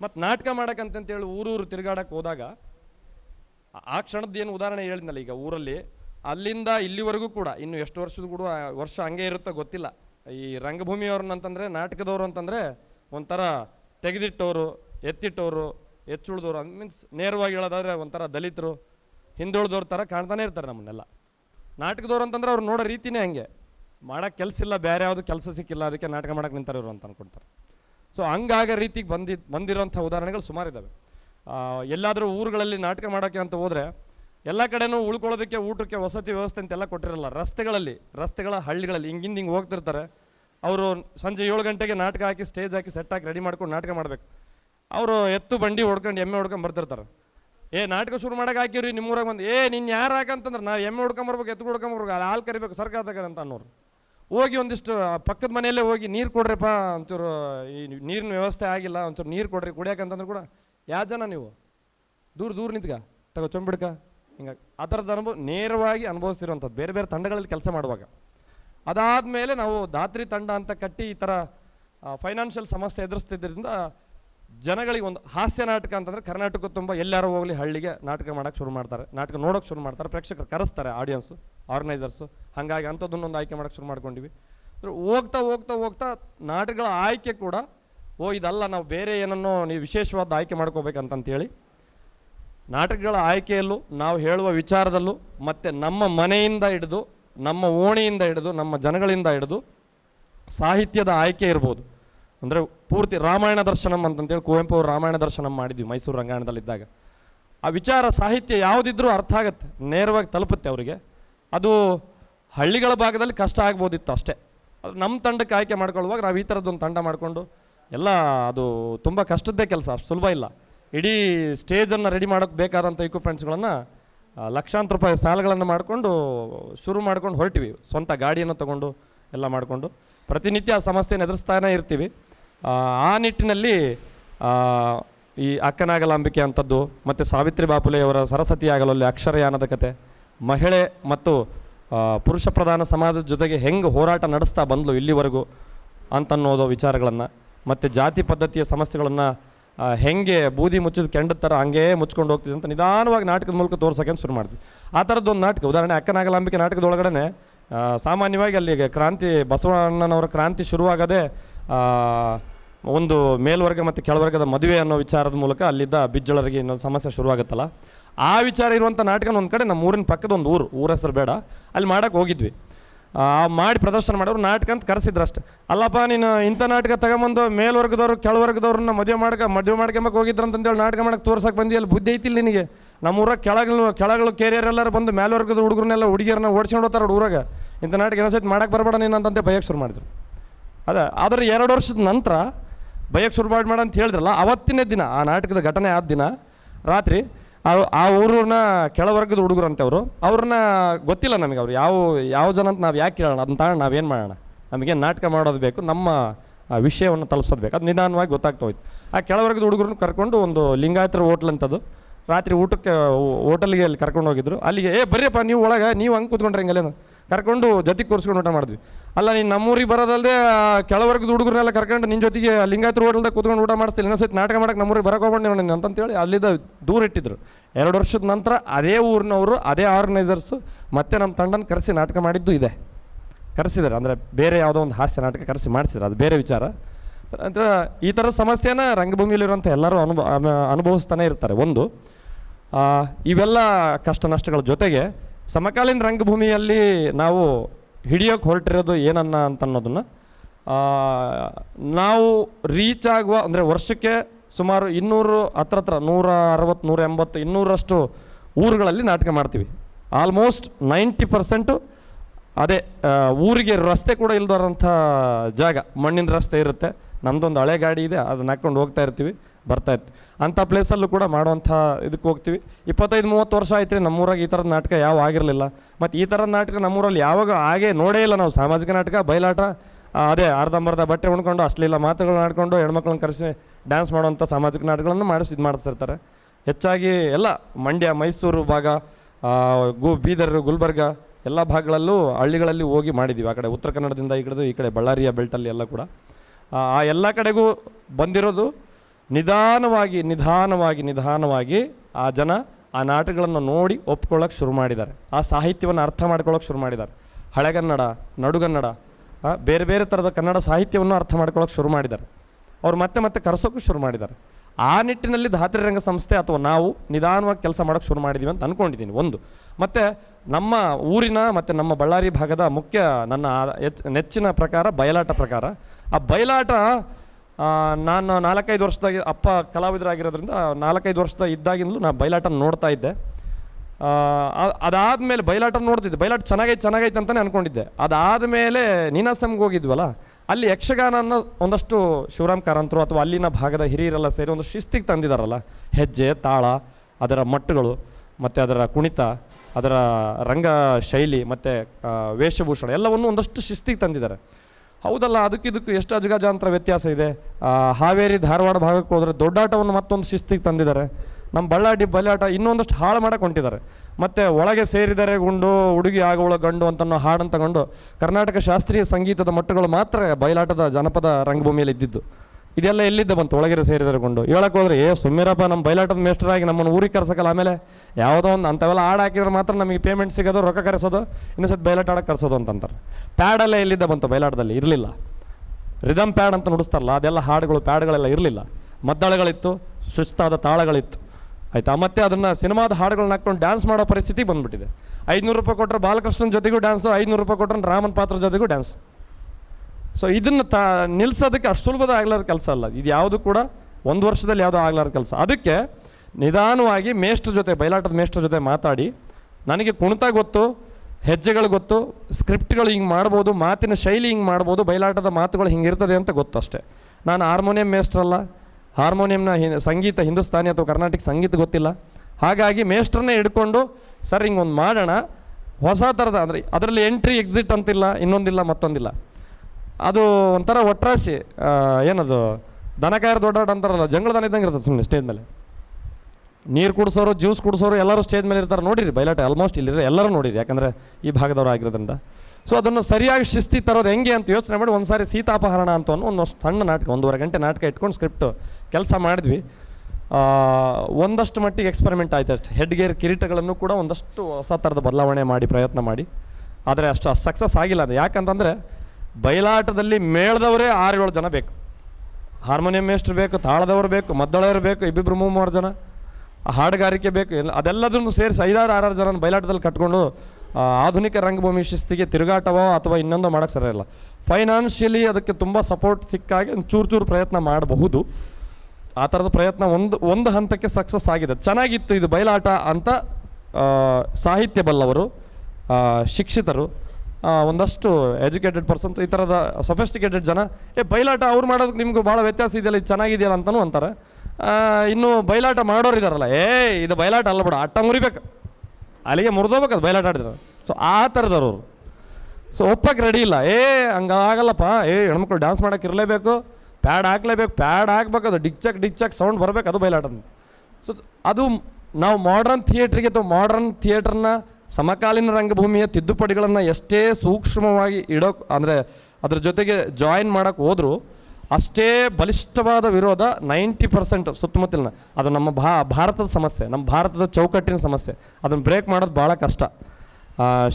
ಮತ್ತು ನಾಟಕ ಮಾಡಕ್ಕಂತಂತೇಳಿ ಊರೂರು ತಿರುಗಾಡಕ್ಕೆ ಹೋದಾಗ, ಆ ಕ್ಷಣದ ಏನು ಉದಾಹರಣೆ ಹೇಳಿದ್ನಲ್ಲ ಈಗ ಊರಲ್ಲಿ ಅಲ್ಲಿಂದ ಇಲ್ಲಿವರೆಗೂ ಕೂಡ, ಇನ್ನು ಎಷ್ಟು ವರ್ಷದ ಕೂಡ ವರ್ಷ ಹಂಗೆ ಇರುತ್ತೋ ಗೊತ್ತಿಲ್ಲ. ಈ ರಂಗಭೂಮಿಯವ್ರನ್ನ ಅಂತಂದರೆ ನಾಟಕದವ್ರು ಅಂತಂದರೆ ಒಂಥರ ತೆಗೆದಿಟ್ಟವರು, ಎತ್ತಿಟ್ಟವರು, ಎಚ್ಚುಳಿದವರು ಮೀನ್ಸ್ ನೇರವಾಗಿ ಹೇಳೋದಾದ್ರೆ ಒಂಥರ ದಲಿತರು, ಹಿಂದುಳಿದವ್ರ ಥರ ಕಾಣ್ತಾನೆ ಇರ್ತಾರೆ ನಮ್ಮನ್ನೆಲ್ಲ. ನಾಟಕದವ್ರು ಅಂತಂದ್ರೆ ಅವ್ರು ನೋಡೋ ರೀತಿನೇ ಹಂಗೆ. ಮಾಡೋಕ್ಕೆ ಕೆಲಸ ಇಲ್ಲ, ಬೇರೆ ಯಾವುದು ಕೆಲಸ ಸಿಕ್ಕಿಲ್ಲ, ಅದಕ್ಕೆ ನಾಟಕ ಮಾಡಕ್ಕೆ ನಿಂತಾರೆ ಇವರು ಅಂತ ಅನ್ಕೊಳ್ತಾರೆ ಸೊ, ಹಂಗಾಗ ರೀತಿಗೆ ಬಂದಿದ್ದು ಬಂದಿರೋಂಥ ಉದಾಹರಣೆಗಳು ಸುಮಾರಿದ್ದಾವೆ ಎಲ್ಲಾದರೂ ಊರುಗಳಲ್ಲಿ ನಾಟಕ ಮಾಡೋಕ್ಕೆ ಅಂತ ಹೋದರೆ ಎಲ್ಲ ಕಡೆನೂ ಉಳ್ಕೊಳ್ಳೋದಕ್ಕೆ, ಊಟಕ್ಕೆ ವಸತಿ ವ್ಯವಸ್ಥೆ ಅಂತೆಲ್ಲ ಕೊಟ್ಟಿರಲ್ಲ. ರಸ್ತೆಗಳಲ್ಲಿ, ರಸ್ತೆಗಳ ಹಳ್ಳಿಗಳಲ್ಲಿ ಹಿಂಗಿಂದ ಹಿಂಗೆ ಹೋಗ್ತಿರ್ತಾರೆ. ಅವರು ಸಂಜೆ ಏಳು ಗಂಟೆಗೆ ನಾಟಕ ಹಾಕಿ ಸ್ಟೇಜ್ ಹಾಕಿ ಸೆಟ್ ಹಾಕಿ ರೆಡಿ ಮಾಡ್ಕೊಂಡು ನಾಟಕ ಮಾಡಬೇಕು. ಅವರು ಎತ್ತು, ಬಂಡಿ ಹೊಡ್ಕೊಂಡು ಎಮ್ಮೆ ಹೊಡ್ಕೊಂಡು ಬರ್ತಿರ್ತಾರೆ. ಏ, ನಾಟಕ ಶುರು ಮಾಡಕ್ಕೆ ಹಾಕಿವ್ರಿ, ನಿಮ್ಮೂರಾಗ ಬಂದು, ಏ ನಿನ್ನ ಯಾರು ಹಾಕಂತಂದ್ರೆ ನಾ ಎಮ್ಮೆ ಹೊಡ್ಕೊಂಬರ್ಬೇಕು ಎತ್ತು ಹೊಡ್ಕೊಂಬರ್ಬೇಕು ಅಲ್ಲಿ ಹಾಲು ಕರಿಬೇಕು ಸರ್ಕಾರದಾಗ ಅಂತ ಅನ್ನೋರು. ಹೋಗಿ ಒಂದಿಷ್ಟು ಪಕ್ಕದ ಮನೆಯಲ್ಲೇ ಹೋಗಿ ನೀರು ಕೊಡ್ರಿಪ್ಪ ಒಂಚೂರು, ಈ ನೀರಿನ ವ್ಯವಸ್ಥೆ ಆಗಿಲ್ಲ, ಒಂಚೂರು ನೀರು ಕೊಡ್ರಿ ಕುಡಿಯೋಕಂತಂದ್ರೆ ಕೂಡ ಯಾವ ಜನ ನೀವು? ದೂರ ದೂರ ನಿಂತ್ಕ. ತಗೋ, ಚೊಂಬಿಡ್ಕ. ಹಿಂಗಾಗಿ ಆ ಥರದ ಅನುಭವ ನೇರವಾಗಿ ಅನುಭವಿಸಿರುವಂಥದ್ದು, ಬೇರೆ ಬೇರೆ ತಂಡಗಳಲ್ಲಿ ಕೆಲಸ ಮಾಡುವಾಗ. ಅದಾದ ಮೇಲೆ ನಾವು ದಾತ್ರಿ ತಂಡ ಅಂತ ಕಟ್ಟಿ ಈ ಥರ ಫೈನಾನ್ಷಿಯಲ್ ಸಮಸ್ಯೆ ಎದುರಿಸ್ತಿದ್ದರಿಂದ ಜನಗಳಿಗೆ ಒಂದು ಹಾಸ್ಯ ನಾಟಕ ಅಂತಂದರೆ ಕರ್ನಾಟಕ ತುಂಬ ಎಲ್ಲರೂ ಹೋಗಲಿ ಹಳ್ಳಿಗೆ ನಾಟಕ ಮಾಡೋಕ್ಕೆ ಶುರು ಮಾಡ್ತಾರೆ, ನಾಟಕ ನೋಡೋಕೆ ಶುರು ಮಾಡ್ತಾರೆ, ಪ್ರೇಕ್ಷಕರು ಕರೆಸ್ತಾರೆ ಆಡಿಯನ್ಸು ಆರ್ಗನೈಸರ್ಸು ಹಾಗಾಗಿ ಅಂಥದ್ದನ್ನೊಂದು ಆಯ್ಕೆ ಮಾಡೋಕ್ಕೆ ಶುರು ಮಾಡ್ಕೊಂಡಿವಿ. ಅಂದರೆ ಹೋಗ್ತಾ ಹೋಗ್ತಾ ಹೋಗ್ತಾ ನಾಟಕಗಳ ಆಯ್ಕೆ ಕೂಡ, ಓ, ಇದಲ್ಲ ನಾವು ಬೇರೆ ಏನನ್ನೋ ನೀವು ವಿಶೇಷವಾದ ಆಯ್ಕೆ ಮಾಡ್ಕೋಬೇಕಂತಂತೇಳಿ ನಾಟಕಗಳ ಆಯ್ಕೆಯಲ್ಲೂ ನಾವು ಹೇಳುವ ವಿಚಾರದಲ್ಲೂ ಮತ್ತು ನಮ್ಮ ಮನೆಯಿಂದ ಹಿಡಿದು, ನಮ್ಮ ಓಣಿಯಿಂದ ಹಿಡಿದು, ನಮ್ಮ ಜನಗಳಿಂದ ಹಿಡಿದು ಸಾಹಿತ್ಯದ ಆಯ್ಕೆ ಇರ್ಬೋದು. ಅಂದರೆ ಪೂರ್ತಿ ರಾಮಾಯಣ ದರ್ಶನಂ ಅಂತಂತೇಳಿ ಕುವೆಂಪು ಅವರು ರಾಮಾಯಣ ದರ್ಶನಂ ಮಾಡಿದ್ವಿ ಮೈಸೂರು ರಂಗಾಯಣದಲ್ಲಿದ್ದಾಗ. ಆ ವಿಚಾರ ಸಾಹಿತ್ಯ ಯಾವುದಿದ್ರೂ ಅರ್ಥ ಆಗುತ್ತೆ, ನೇರವಾಗಿ ತಲುಪುತ್ತೆ ಅವರಿಗೆ. ಅದು ಹಳ್ಳಿಗಳ ಭಾಗದಲ್ಲಿ ಕಷ್ಟ ಆಗ್ಬೋದಿತ್ತು ಅಷ್ಟೇ. ಅದು ನಮ್ಮ ತಂಡಕ್ಕೆ ಆಯ್ಕೆ ಮಾಡ್ಕೊಳ್ಳುವಾಗ ನಾವು ಈ ಥರದ್ದೊಂದು ತಂಡ ಮಾಡಿಕೊಂಡು ಎಲ್ಲ ಅದು ತುಂಬ ಕಷ್ಟದ್ದೇ ಕೆಲಸ ಸುಲಭ ಇಲ್ಲ. ಇಡೀ ಸ್ಟೇಜನ್ನು ರೆಡಿ ಮಾಡೋಕ್ಕೆ ಬೇಕಾದಂಥ ಇಕ್ವಿಪ್ಮೆಂಟ್ಸ್ಗಳನ್ನು ಲಕ್ಷಾಂತರ ರೂಪಾಯಿ ಸಾಲಗಳನ್ನು ಮಾಡಿಕೊಂಡು ಶುರು ಮಾಡ್ಕೊಂಡು ಹೊರಟಿವಿ. ಸ್ವಂತ ಗಾಡಿಯನ್ನು ತಗೊಂಡು ಎಲ್ಲ ಮಾಡಿಕೊಂಡು. ಪ್ರತಿನಿತ್ಯ ಆ ಸಮಸ್ಯೆನ ಎದುರಿಸ್ತಾನೇ ಇರ್ತೀವಿ. ಆ, ನಿಟ್ಟಿನಲ್ಲಿ ಈ ಅಕ್ಕನಾಗಲಾಂಬಿಕೆ ಅಂಥದ್ದು ಮತ್ತು ಸಾವಿತ್ರಿ ಬಾಪುಲೆಯವರ ಸರಸ್ವತಿ ಆಗಲಲ್ಲಿ ಅಕ್ಷರಯಾನದ ಕತೆ ಮಹಿಳೆ ಮತ್ತು ಪುರುಷ ಪ್ರಧಾನ ಸಮಾಜದ ಜೊತೆಗೆ ಹೆಂಗೆ ಹೋರಾಟ ನಡೆಸ್ತಾ ಬಂದ್ಲು ಇಲ್ಲಿವರೆಗೂ ಅಂತನ್ನೋದು ವಿಚಾರಗಳನ್ನು ಮತ್ತು ಜಾತಿ ಪದ್ಧತಿಯ ಸಮಸ್ಯೆಗಳನ್ನು ಹೆಂಗೆ ಬೂದಿ ಮುಚ್ಚಿದ ಕೆಂಡದ ಥರ ಹಂಗೇ ಮುಚ್ಕೊಂಡು ಹೋಗ್ತಿದೆ ಅಂತ ನಿಧಾನವಾಗಿ ನಾಟಕದ ಮೂಲಕ ತೋರ್ಸೋಕೆ ಶುರು ಮಾಡಿದ್ವಿ. ಆ ಥರದ್ದೊಂದು ನಾಟಕ. ಉದಾಹರಣೆ ಅಕ್ಕನಾಗಲಾಂಬಿಕೆ ನಾಟಕದೊಳಗಡೆ ಸಾಮಾನ್ಯವಾಗಿ ಅಲ್ಲಿಗೆ ಕ್ರಾಂತಿ, ಬಸವಣ್ಣನವರ ಕ್ರಾಂತಿ ಶುರುವಾಗದೆ ಒಂದು ಮೇಲ್ವರ್ಗ ಮತ್ತು ಕೆಳವರ್ಗದ ಮದುವೆ ಅನ್ನೋ ವಿಚಾರದ ಮೂಲಕ ಅಲ್ಲಿದ್ದ ಬಿಜ್ಜಳರಿಗೆ ಇನ್ನೊಂದು ಸಮಸ್ಯೆ ಶುರುವಾಗುತ್ತಲ್ಲ. ಆ ವಿಚಾರ ಇರುವಂಥ ನಾಟಕನ ಒಂದು ಕಡೆ ನಮ್ಮ ಊರಿನ ಪಕ್ಕದ ಒಂದು ಊರು, ಊರ ಹೆಸರು ಬೇಡ. ಅಲ್ಲಿ ಮಾಡೋಕ್ಕೆ ಹೋಗಿದ್ವಿ. ಮಾಡಿ ಪ್ರದರ್ಶನ ಮಾಡೋರು ನಾಟಕ ಅಂತ ಕರೆಸಿದ್ರು ಅಷ್ಟೆ ಅಲ್ಲಪ್ಪ, ನೀನು ಇಂಥ ನಾಟಕ ತಗೊಂಬಂದು ಮೇಲ್ವರ್ಗದವ್ರು, ಕೆಳವರ್ಗದವ್ರನ್ನ ಮದುವೆ ಮಾಡ್ಕೊ, ಮದುವೆ ಮಾಡ್ಕೊಂಬಕ್ಕೆ ಹೋಗಿದ್ರು ಅಂತಂದೇಳಿ ನಾಟಕ ಮಾಡಕ್ಕೆ ತೋರ್ಸಕ್ಕೆ ಬಂದು, ಅಲ್ಲಿ ಬುದ್ಧಿ ಐತಿಲ್ಲ ನಿನಗೆ. ನಮ್ಮ ಊರಾಗ ಕೆಳಗಳು ಕೆಳಗಳು ಕೇರಿಯರ್ ಎಲ್ಲರೂ ಬಂದು ಮೇಲ್ವರ್ಗದ ಹುಡುಗರನ್ನೆಲ್ಲ ಹುಡುಗಿಯರನ್ನ ಓಡಿಸ್ಕೊಂಡು ಹೋಗ್ತಾರೆ ಊರಾಗ ಇಂಥ ನಾಟಕ ಏನೋ ಸಹಿತ ಮಾಡಕ್ಕೆ ಬರಬೇಡ ನೀನು ಅಂತಂತೆ ಬಯಕ್ಕೆ ಶುರು ಮಾಡಿದ್ರು. ಅದೇ, ಆದರೆ ಎರಡು ವರ್ಷದ ನಂತರ ಬಯಕ್ಕೆ ಶುರು ಮಾಡಿ ಮಾಡ ಅಂತ ಹೇಳಿದ್ರಲ್ಲ, ಅವತ್ತಿನ ದಿನ, ಆ ನಾಟಕದ ಘಟನೆ ಆದ ದಿನ, ರಾತ್ರಿ ಆ ಆ ಊರನ್ನ ಕೆಳವರ್ಗದ ಹುಡುಗರು ಅಂತ ಅವರು. ಅವ್ರನ್ನ ಗೊತ್ತಿಲ್ಲ ನಮಗೆ ಅವ್ರು. ಯಾವ ಯಾವ ಜನ ಅಂತ ನಾವು ಯಾಕೆ ಕೇಳೋಣ? ಅದನ್ನ ತಗೊಂಡು ನಾವೇನು ಮಾಡೋಣ? ನಮಗೆ ನಾಟಕ ಮಾಡೋದು ಬೇಕು, ನಮ್ಮ ವಿಷಯವನ್ನು ತಲುಪಿಸೋದು ಬೇಕು. ಅದು ನಿಧಾನವಾಗಿ ಗೊತ್ತಾಗ್ತಾ ಹೋಯ್ತು. ಆ ಕೆಳವರ್ಗದ ಹುಡುಗರನ್ನ ಕರ್ಕೊಂಡು ಒಂದು ಲಿಂಗಾಯತರ ಹೋಟ್ಲ್ ಅಂತದು. ರಾತ್ರಿ ಊಟಕ್ಕೆ ಹೋಟೆಲ್ಗೆ ಅಲ್ಲಿ ಕರ್ಕೊಂಡು ಹೋಗಿದ್ರು. ಅಲ್ಲಿಗೆ, ಏ, ಬರ್ರಿಯಪ್ಪ, ನೀವು ಒಳಗೆ, ನೀವು ಹಂಗೆ ಕೂತ್ಕೊಂಡ್ರೆ ಹಿಂಗಲ್ಲೇನು? ಕರ್ಕೊಂಡು ಜೊತೆಗೆ ಕೂರಿಸ್ಕೊಂಡು ಊಟ ಮಾಡಿದ್ವಿ. ಅಲ್ಲ, ನೀನು ನಮ್ಮೂರಿಗೆ ಬರೋದಲ್ಲದೆ ಕೆಳವರ್ಗದ ಹುಡುಗರನ್ನೆಲ್ಲ ಕರ್ಕೊಂಡು ನಿನ್ನ ಜೊತೆಗೆ ಲಿಂಗಾಯತ್ರ ಹೋಟೆಲ್ದಾಗ ಕೂತ್ಕೊಂಡು ಊಟ ಮಾಡಿಸ್ತಿಲ್ಲ ಇನ್ನೊಂದ್ಸತಿ ನಾಟಕ ಮಾಡಕ್ಕೆ ನಮ್ಮೂರಿಗೆ ಬರಕ್ಕೆ ಹೋಗ್ಬೇಡಿ ನೀನು ಅಂತಂತೇಳಿ ಅಲ್ಲಿದ್ದ ದೂರ ಇಟ್ಟಿದ್ರು. ಎರಡು ವರ್ಷದ ನಂತರ ಅದೇ ಊರಿನವರು, ಅದೇ ಆರ್ಗನೈಸರ್ಸು ಮತ್ತೆ ನಮ್ಮ ತಂಡನ ಕರೆಸಿ ನಾಟಕ ಮಾಡಿದ್ದು ಇದೆ. ಕರೆಸಿದ್ದಾರೆ. ಅಂದರೆ ಬೇರೆ ಯಾವುದೋ ಒಂದು ಹಾಸ್ಯ ನಾಟಕ ಕರೆಸಿ ಮಾಡಿಸಿದ್ರು ಅದು ಬೇರೆ ವಿಚಾರ. ಅಂತ ಈ ಥರ ಸಮಸ್ಯೆನ ರಂಗಭೂಮಿಯಲ್ಲಿರುವಂಥ ಎಲ್ಲರೂ ಅನುಭವ ಅನುಭವಿಸ್ತಾನೆ ಇರ್ತಾರೆ. ಒಂದು ಇವೆಲ್ಲ ಕಷ್ಟ ನಷ್ಟಗಳ ಜೊತೆಗೆ ಸಮಕಾಲೀನ ರಂಗಭೂಮಿಯಲ್ಲಿ ನಾವು ಹಿಡಿಯೋಕೆ ಹೊರಟಿರೋದು ಏನನ್ನ ಅಂತ ಅನ್ನೋದನ್ನು ನಾವು ರೀಚ್ ಆಗುವ, ಅಂದರೆ ವರ್ಷಕ್ಕೆ ಸುಮಾರು ಇನ್ನೂರು ಹತ್ರ ಹತ್ರ ನೂರ ಅರವತ್ತು, ನೂರ ಎಂಬತ್ತು, ಇನ್ನೂರಷ್ಟು ಊರುಗಳಲ್ಲಿ ನಾಟಕ ಮಾಡ್ತೀವಿ. ಆಲ್ಮೋಸ್ಟ್ ನೈಂಟಿ ಪರ್ಸೆಂಟು ಅದೇ ಊರಿಗೆ ರಸ್ತೆ ಕೂಡ ಇಲ್ದೋರಂಥ ಜಾಗ, ಮಣ್ಣಿನ ರಸ್ತೆ ಇರುತ್ತೆ. ನಮ್ಮದೊಂದು ಹಳೆ ಗಾಡಿ ಇದೆ, ಅದನ್ನ ಹಾಕ್ಕೊಂಡು ಹೋಗ್ತಾ ಇರ್ತೀವಿ. ಬರ್ತಾ ಇತ್ತು. ಅಂಥ ಪ್ಲೇಸಲ್ಲೂ ಕೂಡ ಮಾಡುವಂಥ ಇದಕ್ಕೆ ಹೋಗ್ತೀವಿ. ಇಪ್ಪತ್ತೈದು, ಮೂವತ್ತು ವರ್ಷ ಆಯ್ತು ರೀ ನಮ್ಮೂರಾಗ ಈ ಥರದ ನಾಟಕ ಯಾವ ಆಗಿರಲಿಲ್ಲ. ಮತ್ತು ಈ ಥರದ ನಾಟಕ ನಮ್ಮೂರಲ್ಲಿ ಯಾವಾಗ ಹಾಗೆ ನೋಡೇ ಇಲ್ಲ ನಾವು. ಸಾಮಾಜಿಕ ನಾಟಕ, ಬಯಲಾಟ ಅದೇ ಅರ್ಧಂಬರ್ಧ ಬಟ್ಟೆ ಉಣ್ಕೊಂಡು ಅಷ್ಟಲಿಲ್ಲ ಮಾತುಗಳನ್ನ ಆಡ್ಕೊಂಡು, ಹೆಣ್ಮಕ್ಳನ್ನ ಕರೆಸಿ ಡ್ಯಾನ್ಸ್ ಮಾಡುವಂಥ ಸಾಮಾಜಿಕ ನಾಟಕಗಳನ್ನು ಮಾಡಿಸಿ, ಇದು ಮಾಡಿಸ್ತಿರ್ತಾರೆ. ಹೆಚ್ಚಾಗಿ ಎಲ್ಲ ಮಂಡ್ಯ, ಮೈಸೂರು ಭಾಗ ಗು, ಬೀದರ್, ಗುಲ್ಬರ್ಗ ಎಲ್ಲ ಭಾಗಗಳಲ್ಲೂ ಹಳ್ಳಿಗಳಲ್ಲಿ ಹೋಗಿ ಮಾಡಿದ್ದೀವಿ ಆ ಕಡೆ ಉತ್ತರ ಕನ್ನಡದಿಂದ ಈ ಕಡೆದು, ಈ ಕಡೆ ಬಳ್ಳಾರಿಯ ಬೆಲ್ಟಲ್ಲಿ ಎಲ್ಲ ಕೂಡ. ಆ ಎಲ್ಲ ಕಡೆಗೂ ಬಂದಿರೋದು ನಿಧಾನವಾಗಿ ನಿಧಾನವಾಗಿ ನಿಧಾನವಾಗಿ ಆ ಜನ ಆ ನಾಟಕಗಳನ್ನು ನೋಡಿ ಒಪ್ಕೊಳ್ಳೋಕೆ ಶುರು ಮಾಡಿದ್ದಾರೆ. ಆ ಸಾಹಿತ್ಯವನ್ನು ಅರ್ಥ ಮಾಡ್ಕೊಳ್ಳೋಕೆ ಶುರು ಮಾಡಿದ್ದಾರೆ. ಹಳೆಗನ್ನಡ ನಡುಗನ್ನಡ ಬೇರೆ ಬೇರೆ ಥರದ ಕನ್ನಡ ಸಾಹಿತ್ಯವನ್ನು ಅರ್ಥ ಮಾಡ್ಕೊಳ್ಳೋಕೆ ಶುರು ಮಾಡಿದ್ದಾರೆ. ಅವ್ರು ಮತ್ತೆ ಮತ್ತೆ ಕರೆಸೋಕ್ಕೂ ಶುರು ಮಾಡಿದ್ದಾರೆ. ಆ ನಿಟ್ಟಿನಲ್ಲಿ ಧಾತ್ರಿ ರಂಗ ಸಂಸ್ಥೆ ಅಥವಾ ನಾವು ನಿಧಾನವಾಗಿ ಕೆಲಸ ಮಾಡೋಕ್ಕೆ ಶುರು ಮಾಡಿದ್ದೀವಿ ಅಂತ ಅಂದ್ಕೊಂಡಿದ್ದೀನಿ ಒಂದು. ಮತ್ತು ನಮ್ಮ ಊರಿನ ಮತ್ತು ನಮ್ಮ ಬಳ್ಳಾರಿ ಭಾಗದ ಮುಖ್ಯ ನನ್ನ ನೆಚ್ಚಿನ ಪ್ರಕಾರ ಬಯಲಾಟ ಪ್ರಕಾರ. ಆ ಬಯಲಾಟ ನಾನು ನಾಲ್ಕೈದು ವರ್ಷದಾಗ ಅಪ್ಪ ಕಲಾವಿದರಾಗಿರೋದ್ರಿಂದ ನಾಲ್ಕೈದು ವರ್ಷದ ಇದ್ದಾಗಿಂದಲೂ ನಾನು ಬಯಲಾಟ ನೋಡ್ತಾ ಇದ್ದೆ. ಅದಾದಮೇಲೆ ಬಯಲಾಟ ನೋಡ್ತಿದ್ದೆ. ಬಯಲಾಟ ಚೆನ್ನಾಗೈತೆ ಚೆನ್ನಾಗೈತೆ ಅಂತಲೇ ಅಂದ್ಕೊಂಡಿದ್ದೆ ಅದಾದಮೇಲೆ ನೀನಾಸಮ್ಗೆ ಹೋಗಿದ್ವಲ್ಲ, ಅಲ್ಲಿ ಯಕ್ಷಗಾನ ಅನ್ನೋ ಒಂದಷ್ಟು ಶಿವರಾಮ್ ಕಾರಂತರು ಅಥವಾ ಅಲ್ಲಿನ ಭಾಗದ ಹಿರಿಯರೆಲ್ಲ ಸೇರಿ ಒಂದು ಶಿಸ್ತಿಗೆ ತಂದಿದ್ದಾರಲ್ಲ ಹೆಜ್ಜೆ, ತಾಳ, ಅದರ ಮಟ್ಟುಗಳು, ಮತ್ತು ಅದರ ಕುಣಿತ, ಅದರ ರಂಗ ಶೈಲಿ ಮತ್ತು ವೇಷಭೂಷಣ ಎಲ್ಲವನ್ನು ಒಂದಷ್ಟು ಶಿಸ್ತಿಗೆ ತಂದಿದ್ದಾರೆ. ಹೌದಲ್ಲ, ಅದಕ್ಕೆ ಇದಕ್ಕೂ ಎಷ್ಟು ಅಜಗಜಾಂತರ ವ್ಯತ್ಯಾಸ ಇದೆ. ಹಾವೇರಿ ಧಾರವಾಡ ಭಾಗಕ್ಕೆ ಹೋದರೆ ದೊಡ್ಡಾಟವನ್ನು ಮತ್ತೊಂದು ಶಿಸ್ತಿಗೆ ತಂದಿದ್ದಾರೆ. ನಮ್ಮ ಬಳ್ಳಾಡಿ ಬಯಲಾಟ ಇನ್ನೊಂದಷ್ಟು ಹಾಳು ಮಾಡಕ್ಕೆ ಹೊಂಟಿದ್ದಾರೆ ಮತ್ತು ಒಳಗೆ ಸೇರಿದರೆ ಗುಂಡು, ಹುಡುಗಿ ಆಗುವಳ ಗಂಡು ಅಂತನೋ ಹಾಡನ್ನು ತಗೊಂಡು ಕರ್ನಾಟಕ ಶಾಸ್ತ್ರೀಯ ಸಂಗೀತದ ಮಟ್ಟಗಳು ಮಾತ್ರ ಬಯಲಾಟದ ಜನಪದ ರಂಗಭೂಮಿಯಲ್ಲಿ ಇದ್ದಿದ್ದು. ಇದೆಲ್ಲ ಎಲ್ಲಿದ್ದ ಬಂತು? ಒಳಗೆರೆ ಸೇರಿದರೆ ಕೊಂಡು. ಹೇಳಕ್ಕೆ ಹೋದ್ರೆ, ಏ ಸುಮ್ಮಿರಪ್ಪ ನಮ್ಮ ಬಯಲಾಟದ ಮೇಸ್ಟರಾಗಿ ನಮ್ಮನ್ನು ಊರಿಗೆ ಕರ್ಸಕ್ಕಲ್ಲ ಆಮೇಲೆ ಯಾವುದೋ ಒಂದು ಅಂಥವೆಲ್ಲ ಹಾಡು ಹಾಕಿದ್ರೆ ಮಾತ್ರ ನಮಗೆ ಪೇಮೆಂಟ್ ಸಿಗೋದು, ರೊಕ್ಕ ಕರೆಸೋದು ಇನ್ನೂ ಸತ್ ಬಯಲಾಟ ಆಡಕ್ಕೆ ಕರೆಸೋದು ಅಂತಂತಾರೆ. ಪ್ಯಾಡಲ್ಲೇ ಎಲ್ಲಿದ್ದ ಬಂತು ಬಯಲಾಟದಲ್ಲಿ ಇರಲಿಲ್ಲ. ರಿದಮ್ ಪ್ಯಾಡ್ ಅಂತ ನುಡಿಸ್ತಾರಲ್ಲ, ಅದೆಲ್ಲ ಹಾಡುಗಳು, ಪ್ಯಾಡ್ಗಳೆಲ್ಲ ಇರಲಿಲ್ಲ. ಮದ್ದಳೆಗಳಿತ್ತು, ಸುಸ್ತಾದ ತಾಳಗಳಿತ್ತು. ಆಯಿತಾ? ಮತ್ತೆ ಅದನ್ನು ಸಿನಿಮಾದ ಹಾಡುಗಳನ್ನ ಹಾಕ್ಕೊಂಡು ಡ್ಯಾನ್ಸ್ ಮಾಡೋ ಪರಿಸ್ಥಿತಿ ಬಂದುಬಿಟ್ಟಿದೆ. ಐದುನೂರು ರೂಪಾಯಿ ಕೊಟ್ಟರೆ ಬಾಲಕೃಷ್ಣನ ಜೊತೆಗೂ ಡ್ಯಾನ್ಸು ಐದುನೂರು ರೂಪಾಯಿ ಕೊಟ್ಟರೆ ರಾಮನ್ ಪಾತ್ರ ಜೊತೆಗೂ ಡ್ಯಾನ್ಸ್ ಸೊ ಇದನ್ನು ತ ನಿಲ್ಸೋದಕ್ಕೆ ಅಷ್ಟು ಸುಲಭದ ಆಗ್ಲಾರ್ದ ಕೆಲಸ ಅಲ್ಲ. ಇದು ಯಾವುದು ಕೂಡ ಒಂದು ವರ್ಷದಲ್ಲಿ ಯಾವುದೋ ಆಗ್ಲಾರ್ದ ಕೆಲಸ. ಅದಕ್ಕೆ ನಿಧಾನವಾಗಿ ಮೇಷ್ಟ್ರ ಜೊತೆ, ಬಯಲಾಟದ ಮೇಷ್ಟ್ರ ಜೊತೆ ಮಾತಾಡಿ. ನನಗೆ ಕುಣಿತ ಗೊತ್ತು, ಹೆಜ್ಜೆಗಳು ಗೊತ್ತು, ಸ್ಕ್ರಿಪ್ಟ್ಗಳು ಹಿಂಗೆ ಮಾಡ್ಬೋದು, ಮಾತಿನ ಶೈಲಿ ಹಿಂಗೆ ಮಾಡ್ಬೋದು, ಬಯಲಾಟದ ಮಾತುಗಳು ಹಿಂಗಿರ್ತದೆ ಅಂತ ಗೊತ್ತು ಅಷ್ಟೇ. ನಾನು ಹಾರ್ಮೋನಿಯಂ ಮೇಷ್ಟ್ರಲ್ಲ ಹಾರ್ಮೋನಿಯಂನ ಹಿ, ಸಂಗೀತ, ಹಿಂದೂಸ್ತಾನಿ ಅಥವಾ ಕರ್ನಾಟಕ ಸಂಗೀತ ಗೊತ್ತಿಲ್ಲ. ಹಾಗಾಗಿ ಮೇಷ್ಟ್ರನ್ನೇ ಹಿಡ್ಕೊಂಡು, ಸರ್ ಹಿಂಗೊಂದು ಮಾಡೋಣ. ಹೊಸ ಥರದ ಅಂದರೆ ಅದರಲ್ಲಿ ಎಂಟ್ರಿ, ಎಕ್ಸಿಟ್ ಅಂತಿಲ್ಲ, ಇನ್ನೊಂದಿಲ್ಲ, ಮತ್ತೊಂದಿಲ್ಲ. ಅದು ಒಂಥರ ಒಟ್ರಾಸಿ ಏನದು ದನಕಾಯರ್ ದೊಡ್ಡಾಟ ಅಂತಾರಲ್ಲ ಜಂಗಳ ದನ ಇದ್ದಂಗೆ ಇರ್ತದೆ ಸುಮ್ಮನೆ ಸ್ಟೇಜ್ ಮೇಲೆ. ನೀರು ಕುಡಿಸೋರು ಜ್ಯೂಸ್ ಕುಡಿಸೋರು ಎಲ್ಲರೂ ಸ್ಟೇಜ್ ಮೇಲೆ ಇರ್ತಾರೆ, ನೋಡಿರಿ ಬಯಲಾಟ ಆಲ್ಮೋಸ್ಟ್ ಇಲ್ಲಿರೋ ಎಲ್ಲರೂ ನೋಡಿರಿ, ಯಾಕಂದರೆ ಈ ಭಾಗದವ್ರು ಆಗಿರೋದ್ರಿಂದ. ಸೊ ಅದನ್ನು ಸರಿಯಾಗಿ ಶಿಸ್ತಿ ತರೋದು ಹೆಂಗೆ ಅಂತ ಯೋಚನೆ ಮಾಡಿ ಒಂದು ಸಾರಿ ಸೀತಾಪಹರಣ ಅಂತ ಒಂದು ಸಣ್ಣ ನಾಟಕ, ಒಂದೂವರೆ ಗಂಟೆ ನಾಟಕ ಇಟ್ಕೊಂಡು ಸ್ಕ್ರಿಪ್ಟು ಕೆಲಸ ಮಾಡಿದ್ವಿ. ಒಂದಷ್ಟು ಮಟ್ಟಿಗೆ ಎಕ್ಸ್ಪೆರಿಮೆಂಟ್ ಆಯ್ತು ಅಷ್ಟು. ಹೆಡ್ ಗೇರ್ ಕಿರೀಟಗಳನ್ನು ಕೂಡ ಒಂದಷ್ಟು ಹೊಸ ಥರದ ಬದಲಾವಣೆ ಮಾಡಿ ಪ್ರಯತ್ನ ಮಾಡಿ. ಆದರೆ ಅಷ್ಟು ಸಕ್ಸಸ್ ಆಗಿಲ್ಲ ಅದು. ಯಾಕಂತಂದರೆ ಬಯಲಾಟದಲ್ಲಿ ಮೇಳದವರೇ ಆರು ಏಳು ಜನ ಬೇಕು. ಹಾರ್ಮೋನಿಯಂ ಮೇಸ್ಟ್ರ್ ಬೇಕು, ತಾಳದವ್ರು ಬೇಕು ಮದ್ದಳೆಯರು ಬೇಕು ಇಬ್ಬಿಬ್ಬರು ಮೂವರು ಜನ, ಹಾಡುಗಾರಿಕೆ ಬೇಕು, ಎಲ್ಲ ಅದೆಲ್ಲದನ್ನು ಸೇರಿಸಿ ಐದಾರು, ಆರಾರು ಜನ ಬಯಲಾಟದಲ್ಲಿ ಕಟ್ಕೊಂಡು ಆಧುನಿಕ ರಂಗಭೂಮಿ ಶಿಸ್ತಿಗೆ ತಿರುಗಾಟವೋ ಅಥವಾ ಇನ್ನೊಂದು ಮಾಡೋಕ್ಕೆ ಇಲ್ಲ. ಫೈನಾನ್ಷಿಯಲಿ ಅದಕ್ಕೆ ತುಂಬ ಸಪೋರ್ಟ್ ಸಿಕ್ಕಾಗಿ ಒಂದು ಚೂರು ಚೂರು ಪ್ರಯತ್ನ ಮಾಡಬಹುದು. ಆ ಥರದ ಪ್ರಯತ್ನ ಒಂದು ಒಂದು ಹಂತಕ್ಕೆ ಸಕ್ಸಸ್ ಆಗಿದೆ. ಚೆನ್ನಾಗಿತ್ತು ಇದು ಬಯಲಾಟ ಅಂತ ಸಾಹಿತ್ಯ ಬಲ್ಲವರು ಶಿಕ್ಷಿತರು ಒಂದಷ್ಟು ಎಜುಕೇಟೆಡ್ ಪರ್ಸನ್ಸ್ ಈ ಥರದ ಸೊಫೆಸ್ಟಿಕೇಟೆಡ್ ಜನ, ಏ, ಬೈಲಾಟ ಅವ್ರು ಮಾಡೋದಕ್ಕೆ ನಿಮ್ಗೆ ಭಾಳ ವ್ಯತ್ಯಾಸ ಇದೆಯಲ್ಲ, ಇದು ಚೆನ್ನಾಗಿದೆಯಲ್ಲ ಅಂತಲೂ ಅಂತಾರೆ. ಇನ್ನು ಬಯಲಾಟ ಮಾಡೋರು ಇದಾರಲ್ಲ, ಏ, ಇದು ಬಯಲಾಟ ಅಲ್ಲ ಬಿಡು ಅಟ್ಟ ಮುರಿಬೇಕು, ಅಲ್ಲಿಗೆ ಮುರಿದೋಗ್ಬೇಕು ಅದು ಬಯಲಾಟ ಆಡಿದ್ರು. ಸೊ ಆ ಥರದವ್ರು ಅವರು. ಸೊ ಒಪ್ಪಕ್ಕೆ ರೆಡಿ ಇಲ್ಲ, ಏ ಹಂಗಾಗಲ್ಲಪ್ಪ ಏ, ಹೆಣ್ಮಕ್ಳು ಡ್ಯಾನ್ಸ್ ಮಾಡೋಕೆ ಇರಲೇಬೇಕು ಪ್ಯಾಡ್ ಹಾಕ್ಲೇಬೇಕು ಪ್ಯಾಡ್ ಹಾಕ್ಬೇಕು, ಅದು ಡಿಕ್ಚಕ್ ಡಿಕ್ಚಕ್ ಸೌಂಡ್ ಬರಬೇಕು, ಅದು ಬಯಲಾಟ ಸೊ ಅದು ನಾವು ಮಾಡ್ರನ್ ಥಿಯೇಟ್ರಿಗೆ ಅಥವಾ ಮಾಡ್ರನ್ ಥಿಯೇಟ್ರನ್ನ ಸಮಕಾಲೀನ ರಂಗಭೂಮಿಯ ತಿದ್ದುಪಡಿಗಳನ್ನು ಎಷ್ಟೇ ಸೂಕ್ಷ್ಮವಾಗಿ ಇಡೋ, ಅಂದರೆ ಅದ್ರ ಜೊತೆಗೆ ಜಾಯಿನ್ ಮಾಡೋಕೆ ಹೋದರೂ, ಅಷ್ಟೇ ಬಲಿಷ್ಠವಾದ ವಿರೋಧ ನೈಂಟಿ ಪರ್ಸೆಂಟ್ ಸುತ್ತಮುತ್ತಲಿನ, ಅದು ನಮ್ಮ ಭಾ, ಭಾರತದ ಸಮಸ್ಯೆ, ನಮ್ಮ ಭಾರತದ ಚೌಕಟ್ಟಿನ ಸಮಸ್ಯೆ. ಅದನ್ನು ಬ್ರೇಕ್ ಮಾಡೋದು ಭಾಳ ಕಷ್ಟ.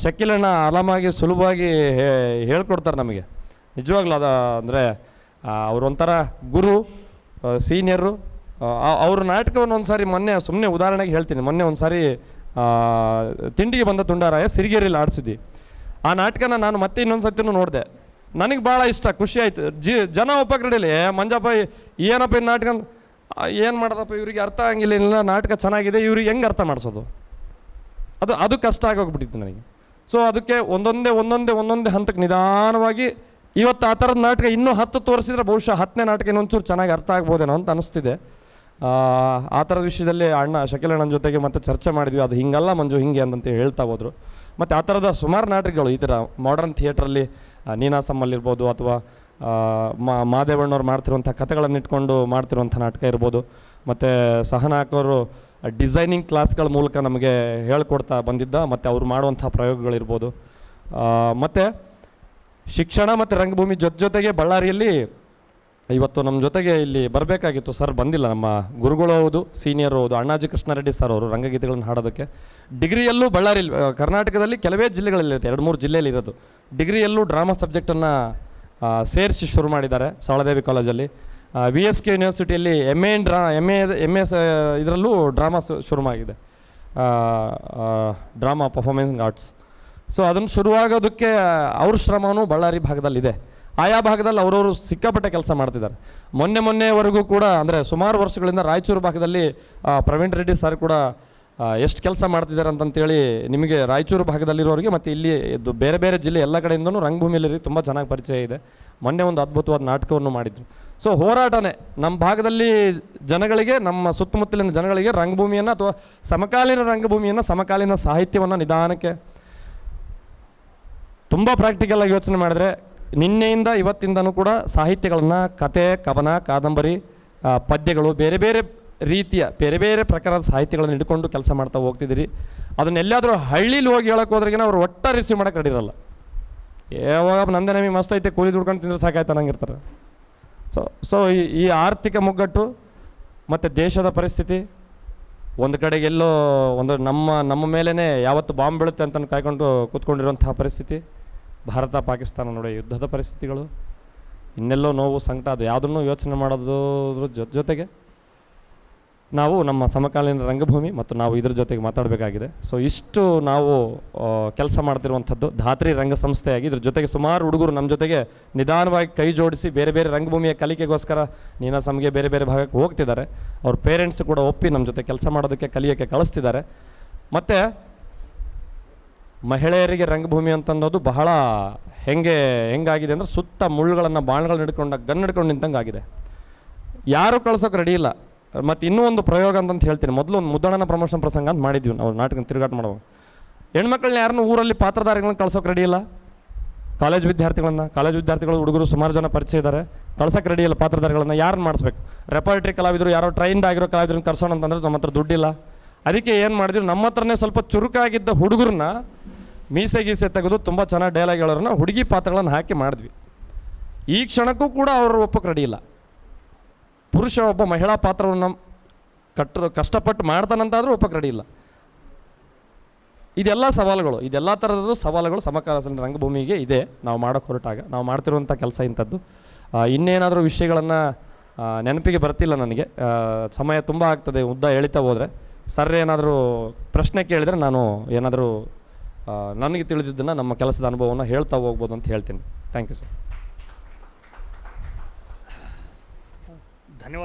ಶಕೀಲಣ್ಣ ಆರಾಮಾಗಿ, ಸುಲಭವಾಗಿ ಹೇಳ್ಕೊಡ್ತಾರೆ ನಮಗೆ. ನಿಜವಾಗ್ಲೂ ಅದು, ಅಂದರೆ ಅವರೊಂಥರ ಗುರು ಸೀನಿಯರು ಅವ್ರ ನಾಟಕವನ್ನು ಒಂದು ಸಾರಿ ಮೊನ್ನೆ ಸುಮ್ಮನೆ ಉದಾಹರಣೆಗೆ ಹೇಳ್ತೀನಿ. ಮೊನ್ನೆ ಒಂದು ಸಾರಿ ತಿಂಡಿಗೆ ಬಂದ ತುಂಡಾರಾಯ ಸಿರಿಗೇರಿಲಿ ಆಡಿಸಿದ್ವಿ. ಆ ನಾಟಕನ ನಾನು ಮತ್ತೆ ಇನ್ನೊಂದು ಸತಿನೂ ನೋಡಿದೆ. ನನಗೆ ಭಾಳ ಇಷ್ಟ, ಖುಷಿ ಆಯಿತು. ಜಿ, ಜನ ಏ ಮಂಜಪ್ಪ, ಏನಪ್ಪ ಈ ನಾಟಕ ಏನು ಮಾಡೋದಪ್ಪ ಇವ್ರಿಗೆ ಅರ್ಥ ಆಗಿಲ್ಲ ಇಲ್ಲ ನಾಟಕ ಚೆನ್ನಾಗಿದೆ, ಇವ್ರಿಗೆ ಹೆಂಗೆ ಅರ್ಥ ಮಾಡಿಸೋದು? ಅದು ಅದು ಕಷ್ಟ ಆಗೋಗ್ಬಿಟ್ಟಿತ್ತು ನನಗೆ. ಸೊ ಅದಕ್ಕೆ ಒಂದೊಂದೇ ಒಂದೊಂದೇ ಒಂದೊಂದೇ ಹಂತಕ್ಕೆ ನಿಧಾನವಾಗಿ ಇವತ್ತು ಆ ಥರದ ನಾಟಕ ಇನ್ನೂ ಹತ್ತು ತೋರಿಸಿದ್ರೆ ಬಹುಶಃ ಹತ್ತನೇ ನಾಟಕ ಇನ್ನೊಂಚೂರು ಚೆನ್ನಾಗಿ ಅರ್ಥ ಆಗ್ಬೋದೇನೋ ಅಂತ ಅನಿಸ್ತಿದೆ. ಆ, ಥರದ ವಿಷಯದಲ್ಲಿ ಅಣ್ಣ ಶಕೀಲ್ ಅಣ್ಣನ ಜೊತೆಗೆ ಮತ್ತೆ ಚರ್ಚೆ ಮಾಡಿದ್ವಿ. ಅದು ಹಿಂಗಲ್ಲ ಮಂಜು ಹಿಂಗೆ ಅಂತಂತ ಹೇಳ್ತಾ ಹೋದರು. ಮತ್ತು ಆ ಥರದ ಸುಮಾರು ನಾಟಕಗಳು ಈ ಥರ ಮಾಡರ್ನ್ ಥಿಯೇಟ್ರಲ್ಲಿ ನೀನಾಸಮ್ಮಲ್ಲಿರ್ಬೋದು ಅಥವಾ ಮಾ ಮಾದೇವಣ್ಣವ್ರು ಮಾಡ್ತಿರುವಂಥ ಕಥೆಗಳನ್ನು ಇಟ್ಕೊಂಡು ಮಾಡ್ತಿರುವಂಥ ನಾಟಕ ಇರ್ಬೋದು. ಮತ್ತು ಸಹನಾಕವರು ಡಿಸೈನಿಂಗ್ ಕ್ಲಾಸ್ಗಳ ಮೂಲಕ ನಮಗೆ ಹೇಳ್ಕೊಡ್ತಾ ಬಂದಿದ್ದ ಮತ್ತು ಅವ್ರು ಮಾಡುವಂಥ ಪ್ರಯೋಗಗಳಿರ್ಬೋದು. ಮತ್ತು ಶಿಕ್ಷಣ ಮತ್ತು ರಂಗಭೂಮಿ ಜೊತೆ ಜೊತೆಗೆ ಬಳ್ಳಾರಿಯಲ್ಲಿ ಇವತ್ತು ನಮ್ಮ ಜೊತೆಗೆ ಇಲ್ಲಿ ಬರಬೇಕಾಗಿತ್ತು ಸರ್ ಬಂದಿಲ್ಲ ನಮ್ಮ ಗುರುಗಳು ಹೌದು ಸೀನಿಯರ್ ಹೌದು, ಅಣ್ಣಾಜಿ ಕೃಷ್ಣಾರೆಡ್ಡಿ ಸರ್ ಅವರು ರಂಗಗೀತೆಗಳನ್ನು ಹಾಡೋದಕ್ಕೆ. ಡಿಗ್ರಿಯಲ್ಲೂ ಬಳ್ಳಾರಿ ಕರ್ನಾಟಕದಲ್ಲಿ ಕೆಲವೇ ಜಿಲ್ಲೆಗಳಲ್ಲಿರುತ್ತೆ ಎರಡು ಮೂರು ಜಿಲ್ಲೆಯಲ್ಲಿ ಇರೋದು. ಡಿಗ್ರಿಯಲ್ಲೂ ಡ್ರಾಮಾ ಸಬ್ಜೆಕ್ಟನ್ನು ಸೇರಿಸಿ ಶುರು ಮಾಡಿದ್ದಾರೆ ಸವಳದೇವಿ ಕಾಲೇಜಲ್ಲಿ. ವಿ ಎಸ್ ಕೆ ಯೂನಿವರ್ಸಿಟಿಯಲ್ಲಿ ಎಂ ಎ ಡ್ರಾ ಎಂ ಎ ಎಂ ಎ ಇದರಲ್ಲೂ ಡ್ರಾಮಾ ಶುರು ಆಗಿದೆ. ಡ್ರಾಮಾ ಪರ್ಫಾರ್ಮೆನ್ಸ್ ಆರ್ಟ್ಸ್ ಸೊ ಅದನ್ನು ಶುರುವಾಗೋದಕ್ಕೆ ಅವ್ರ ಶ್ರಮವೂ ಬಳ್ಳಾರಿ ಭಾಗದಲ್ಲಿದೆ. ಆಯಾ ಭಾಗದಲ್ಲಿ ಅವರವರು ಸಿಕ್ಕಾಪಟ್ಟೆ ಕೆಲಸ ಮಾಡ್ತಿದ್ದಾರೆ. ಮೊನ್ನೆ ಮೊನ್ನೆವರೆಗೂ ಕೂಡ, ಅಂದರೆ ಸುಮಾರು ವರ್ಷಗಳಿಂದ ರಾಯಚೂರು ಭಾಗದಲ್ಲಿ ಪ್ರವೀಣ್ ರೆಡ್ಡಿ ಸರ್ ಕೂಡ ಎಷ್ಟು ಕೆಲಸ ಮಾಡ್ತಿದ್ದಾರೆ ಅಂತಂತೇಳಿ ನಿಮಗೆ ರಾಯಚೂರು ಭಾಗದಲ್ಲಿರೋರಿಗೆ ಮತ್ತು ಇಲ್ಲಿ ಇದು ಬೇರೆ ಬೇರೆ ಜಿಲ್ಲೆ ಎಲ್ಲ ಕಡೆಯಿಂದನೂ ರಂಗಭೂಮಿಯಲ್ಲಿ ತುಂಬ ಚೆನ್ನಾಗಿ ಪರಿಚಯ ಇದೆ. ಮೊನ್ನೆ ಒಂದು ಅದ್ಭುತವಾದ ನಾಟಕವನ್ನು ಮಾಡಿದ್ರು. ಸೊ ಹೋರಾಟನೇ. ನಮ್ಮ ಭಾಗದಲ್ಲಿ ಜನಗಳಿಗೆ, ನಮ್ಮ ಸುತ್ತಮುತ್ತಲಿನ ಜನಗಳಿಗೆ ರಂಗಭೂಮಿಯನ್ನು ಅಥವಾ ಸಮಕಾಲೀನ ರಂಗಭೂಮಿಯನ್ನು, ಸಮಕಾಲೀನ ಸಾಹಿತ್ಯವನ್ನು ನಿಧಾನಕ್ಕೆ ತುಂಬ ಪ್ರಾಕ್ಟಿಕಲ್ ಆಗಿ ಯೋಚನೆ ಮಾಡಿದ್ರೆ ನಿನ್ನೆಯಿಂದ ಇವತ್ತಿಂದನೂ ಕೂಡ ಸಾಹಿತ್ಯಗಳನ್ನು ಕತೆ, ಕವನ, ಕಾದಂಬರಿ ಪದ್ಯಗಳು ಬೇರೆ ಬೇರೆ ರೀತಿಯ, ಬೇರೆ ಬೇರೆ ಪ್ರಕಾರದ ಸಾಹಿತ್ಯಗಳನ್ನು ಹಿಡ್ಕೊಂಡು ಕೆಲಸ ಮಾಡ್ತಾ ಹೋಗ್ತಿದ್ದೀರಿ. ಅದನ್ನೆಲ್ಲಾದರೂ ಹಳ್ಳೀಲಿ ಹೋಗಿ ಹೇಳಕ್ಕೆ ಹೋದ್ರಿಗಿನ ಅವ್ರು ಒಟ್ಟ ರಿಸೀವ್ ಮಾಡಕ್ಕೆ ಕಡಿರಲ್ಲ ಯಾವಾಗ ನಂದೇ ನಮಗೆ ಮಸ್ತ್ ಐತೆ, ಕೂಲಿ ದುಡ್ಕೊಂಡು ತಿಂದರೆ ಸಾಕಾಯ್ತು ಅನ್ನಂಗಿರ್ತಾರೆ ಸೊ ಸೊ ಈ ಈ ಆರ್ಥಿಕ ಮುಗ್ಗಟ್ಟು ಮತ್ತು ದೇಶದ ಪರಿಸ್ಥಿತಿ, ಒಂದು ಕಡೆಗೆ ಎಲ್ಲೋ ಒಂದು ನಮ್ಮ ನಮ್ಮ ಮೇಲೇ ಯಾವತ್ತು ಬಾಂಬ್ ಬೀಳುತ್ತೆ ಅಂತ ಕಾಯ್ಕೊಂಡು ಕೂತ್ಕೊಂಡಿರುವಂತಹ ಪರಿಸ್ಥಿತಿ ಭಾರತ ಪಾಕಿಸ್ತಾನ ನಡುವೆ ಯುದ್ಧದ ಪರಿಸ್ಥಿತಿಗಳು. ಇನ್ನೆಲ್ಲೋ ನೋವು, ಸಂಕಟ, ಅದು ಯಾವುದನ್ನು ಯೋಚನೆ ಮಾಡೋದ್ರ ಜೊತೆಗೆ ನಾವು ನಮ್ಮ ಸಮಕಾಲೀನ ರಂಗಭೂಮಿ ಮತ್ತು ನಾವು ಇದ್ರ ಜೊತೆಗೆ ಮಾತಾಡಬೇಕಾಗಿದೆ. ಸೊ ಇಷ್ಟು ನಾವು ಕೆಲಸ ಮಾಡ್ತಿರುವಂಥದ್ದು ಧಾತ್ರಿ ರಂಗ ಸಂಸ್ಥೆಯಾಗಿ ಇದ್ರ ಜೊತೆಗೆ ಸುಮಾರು ಹುಡುಗರು ನಮ್ಮ ಜೊತೆಗೆ ನಿಧಾನವಾಗಿ ಕೈ ಜೋಡಿಸಿ ಬೇರೆ ಬೇರೆ ರಂಗಭೂಮಿಯ ಕಲಿಕೆಗೋಸ್ಕರ ನೀನಾಸಮ್ಗೆ ಬೇರೆ ಬೇರೆ ಭಾಗಕ್ಕೆ ಹೋಗ್ತಿದ್ದಾರೆ. ಅವ್ರ ಪೇರೆಂಟ್ಸ್ ಕೂಡ ಒಪ್ಪಿ ನಮ್ಮ ಜೊತೆ ಕೆಲಸ ಮಾಡೋದಕ್ಕೆ, ಕಲಿಯೋಕ್ಕೆ ಕಳಿಸ್ತಿದ್ದಾರೆ. ಮತ್ತು ಮಹಿಳೆಯರಿಗೆ ರಂಗಭೂಮಿ ಅಂತನ್ನೋದು ಬಹಳ ಹೆಂಗೆ, ಹೆಂಗಾಗಿದೆ ಅಂದರೆ ಸುತ್ತ ಮುಳ್ಳುಗಳನ್ನು ಬಾಣ್ಗಳನ್ನ ಹಿಡ್ಕೊಂಡು, ಗನ್ ಹಿಡ್ಕೊಂಡು ನಿಂತಂಗೆ ಆಗಿದೆ. ಯಾರು ಕಳ್ಸೋಕೆ ರೆಡಿ ಇಲ್ಲ. ಮತ್ತು ಇನ್ನೂ ಒಂದು ಪ್ರಯೋಗ ಅಂತಂತ ಹೇಳ್ತೀನಿ. ಮೊದಲು ಒಂದು ಮುದ್ದಣನ ಪ್ರಮೋಷನ್ ಪ್ರಸಂಗ ಅಂತ ಮಾಡಿದ್ವಿ ನಾವು ನಾಟಕ ತಿರುಗಾಟ ಮಾಡುವಾಗ. ಹೆಣ್ಮಕ್ಳನ್ನ ಯಾರನ್ನೂ ಊರಲ್ಲಿ ಪಾತ್ರಧಾರಿಗಳನ್ನ ಕಳ್ಸೋಕೆ ರೆಡಿ ಇಲ್ಲ. ಕಾಲೇಜ್ ವಿದ್ಯಾರ್ಥಿಗಳನ್ನ, ಕಾಲೇಜ್ ವಿದ್ಯಾರ್ಥಿಗಳು ಹುಡುಗರು ಸುಮಾರು ಜನ ಪರಿಚಯ ಇದ್ದಾರೆ ಕಳ್ಸೋಕೆ ರೆಡಿ ಇಲ್ಲ ಪಾತ್ರಧಾರಿಗಳನ್ನ ಯಾರನ್ನ ಮಾಡಿಸ್ಬೇಕು? ರೆಪಾರ್ಟ್ರಿ ಕಲಾವಿದರು, ಯಾರೋ ಟ್ರೈನ್ಡ್ ಆಗಿರೋ ಕಲಾವಿದ್ರನ್ನ ಕರ್ಸೋಣ ಅಂತಂದ್ರೆ ನಮ್ಮ ಹತ್ರ ದುಡ್ಡಿಲ್ಲ. ಅದಕ್ಕೆ ಏನು ಮಾಡಿದ್ರು ನಮ್ಮ ಹತ್ರನೇ ಸ್ವಲ್ಪ ಚುರುಕಾಗಿದ್ದ ಹುಡುಗರನ್ನ ಮೀಸೆ ಗೀಸೆ ತೆಗೆದು ತುಂಬ ಚೆನ್ನಾಗಿ ಡೈಲಾಗ್ ಹೇಳೋರನ್ನ ಹುಡುಗಿ ಪಾತ್ರಗಳನ್ನು ಹಾಕಿ ಮಾಡಿದ್ವಿ. ಈ ಕ್ಷಣಕ್ಕೂ ಕೂಡ ಅವರು ಒಪ್ಪಕ್ಕೆ ರೆಡಿ ಇಲ್ಲ. ಪುರುಷ ಒಬ್ಬ ಮಹಿಳಾ ಪಾತ್ರವನ್ನು ಕಟ್ಟ ಕಷ್ಟಪಟ್ಟು ಮಾಡ್ತಾನಂತಾದರೂ ಒಪ್ಪಕ್ಕೆ ರೆಡಿ ಇಲ್ಲ. ಇದೆಲ್ಲ ಸವಾಲುಗಳು, ಇದೆಲ್ಲ ಥರದ್ದು ಸವಾಲುಗಳು ಸಮಕಾಲೀನ ರಂಗಭೂಮಿಗೆ ಇದೆ. ನಾವು ಮಾಡೋಕ್ಕೆ ಹೊರಟಾಗ, ನಾವು ಮಾಡ್ತಿರುವಂಥ ಕೆಲಸ ಇಂಥದ್ದು. ಇನ್ನೇನಾದರೂ ವಿಷಯಗಳನ್ನು ನೆನಪಿಗೆ ಬರ್ತಿಲ್ಲ ನನಗೆ. ಸಮಯ ತುಂಬ ಆಗ್ತದೆ, ಉದ್ದ ಎಳಿತಾ ಹೋದರೆ. ಸರ್ ಏನಾದರೂ ಪ್ರಶ್ನೆ ಕೇಳಿದರೆ ನಾನು ಏನಾದರೂ ನನಗೆ ತಿಳಿದಿದ್ದನ್ನು ನಮ್ಮ ಕೆಲಸದ ಅನುಭವವನ್ನು ಹೇಳ್ತಾ ಹೋಗ್ಬೋದು ಅಂತ ಹೇಳ್ತೀನಿ. Thank you sir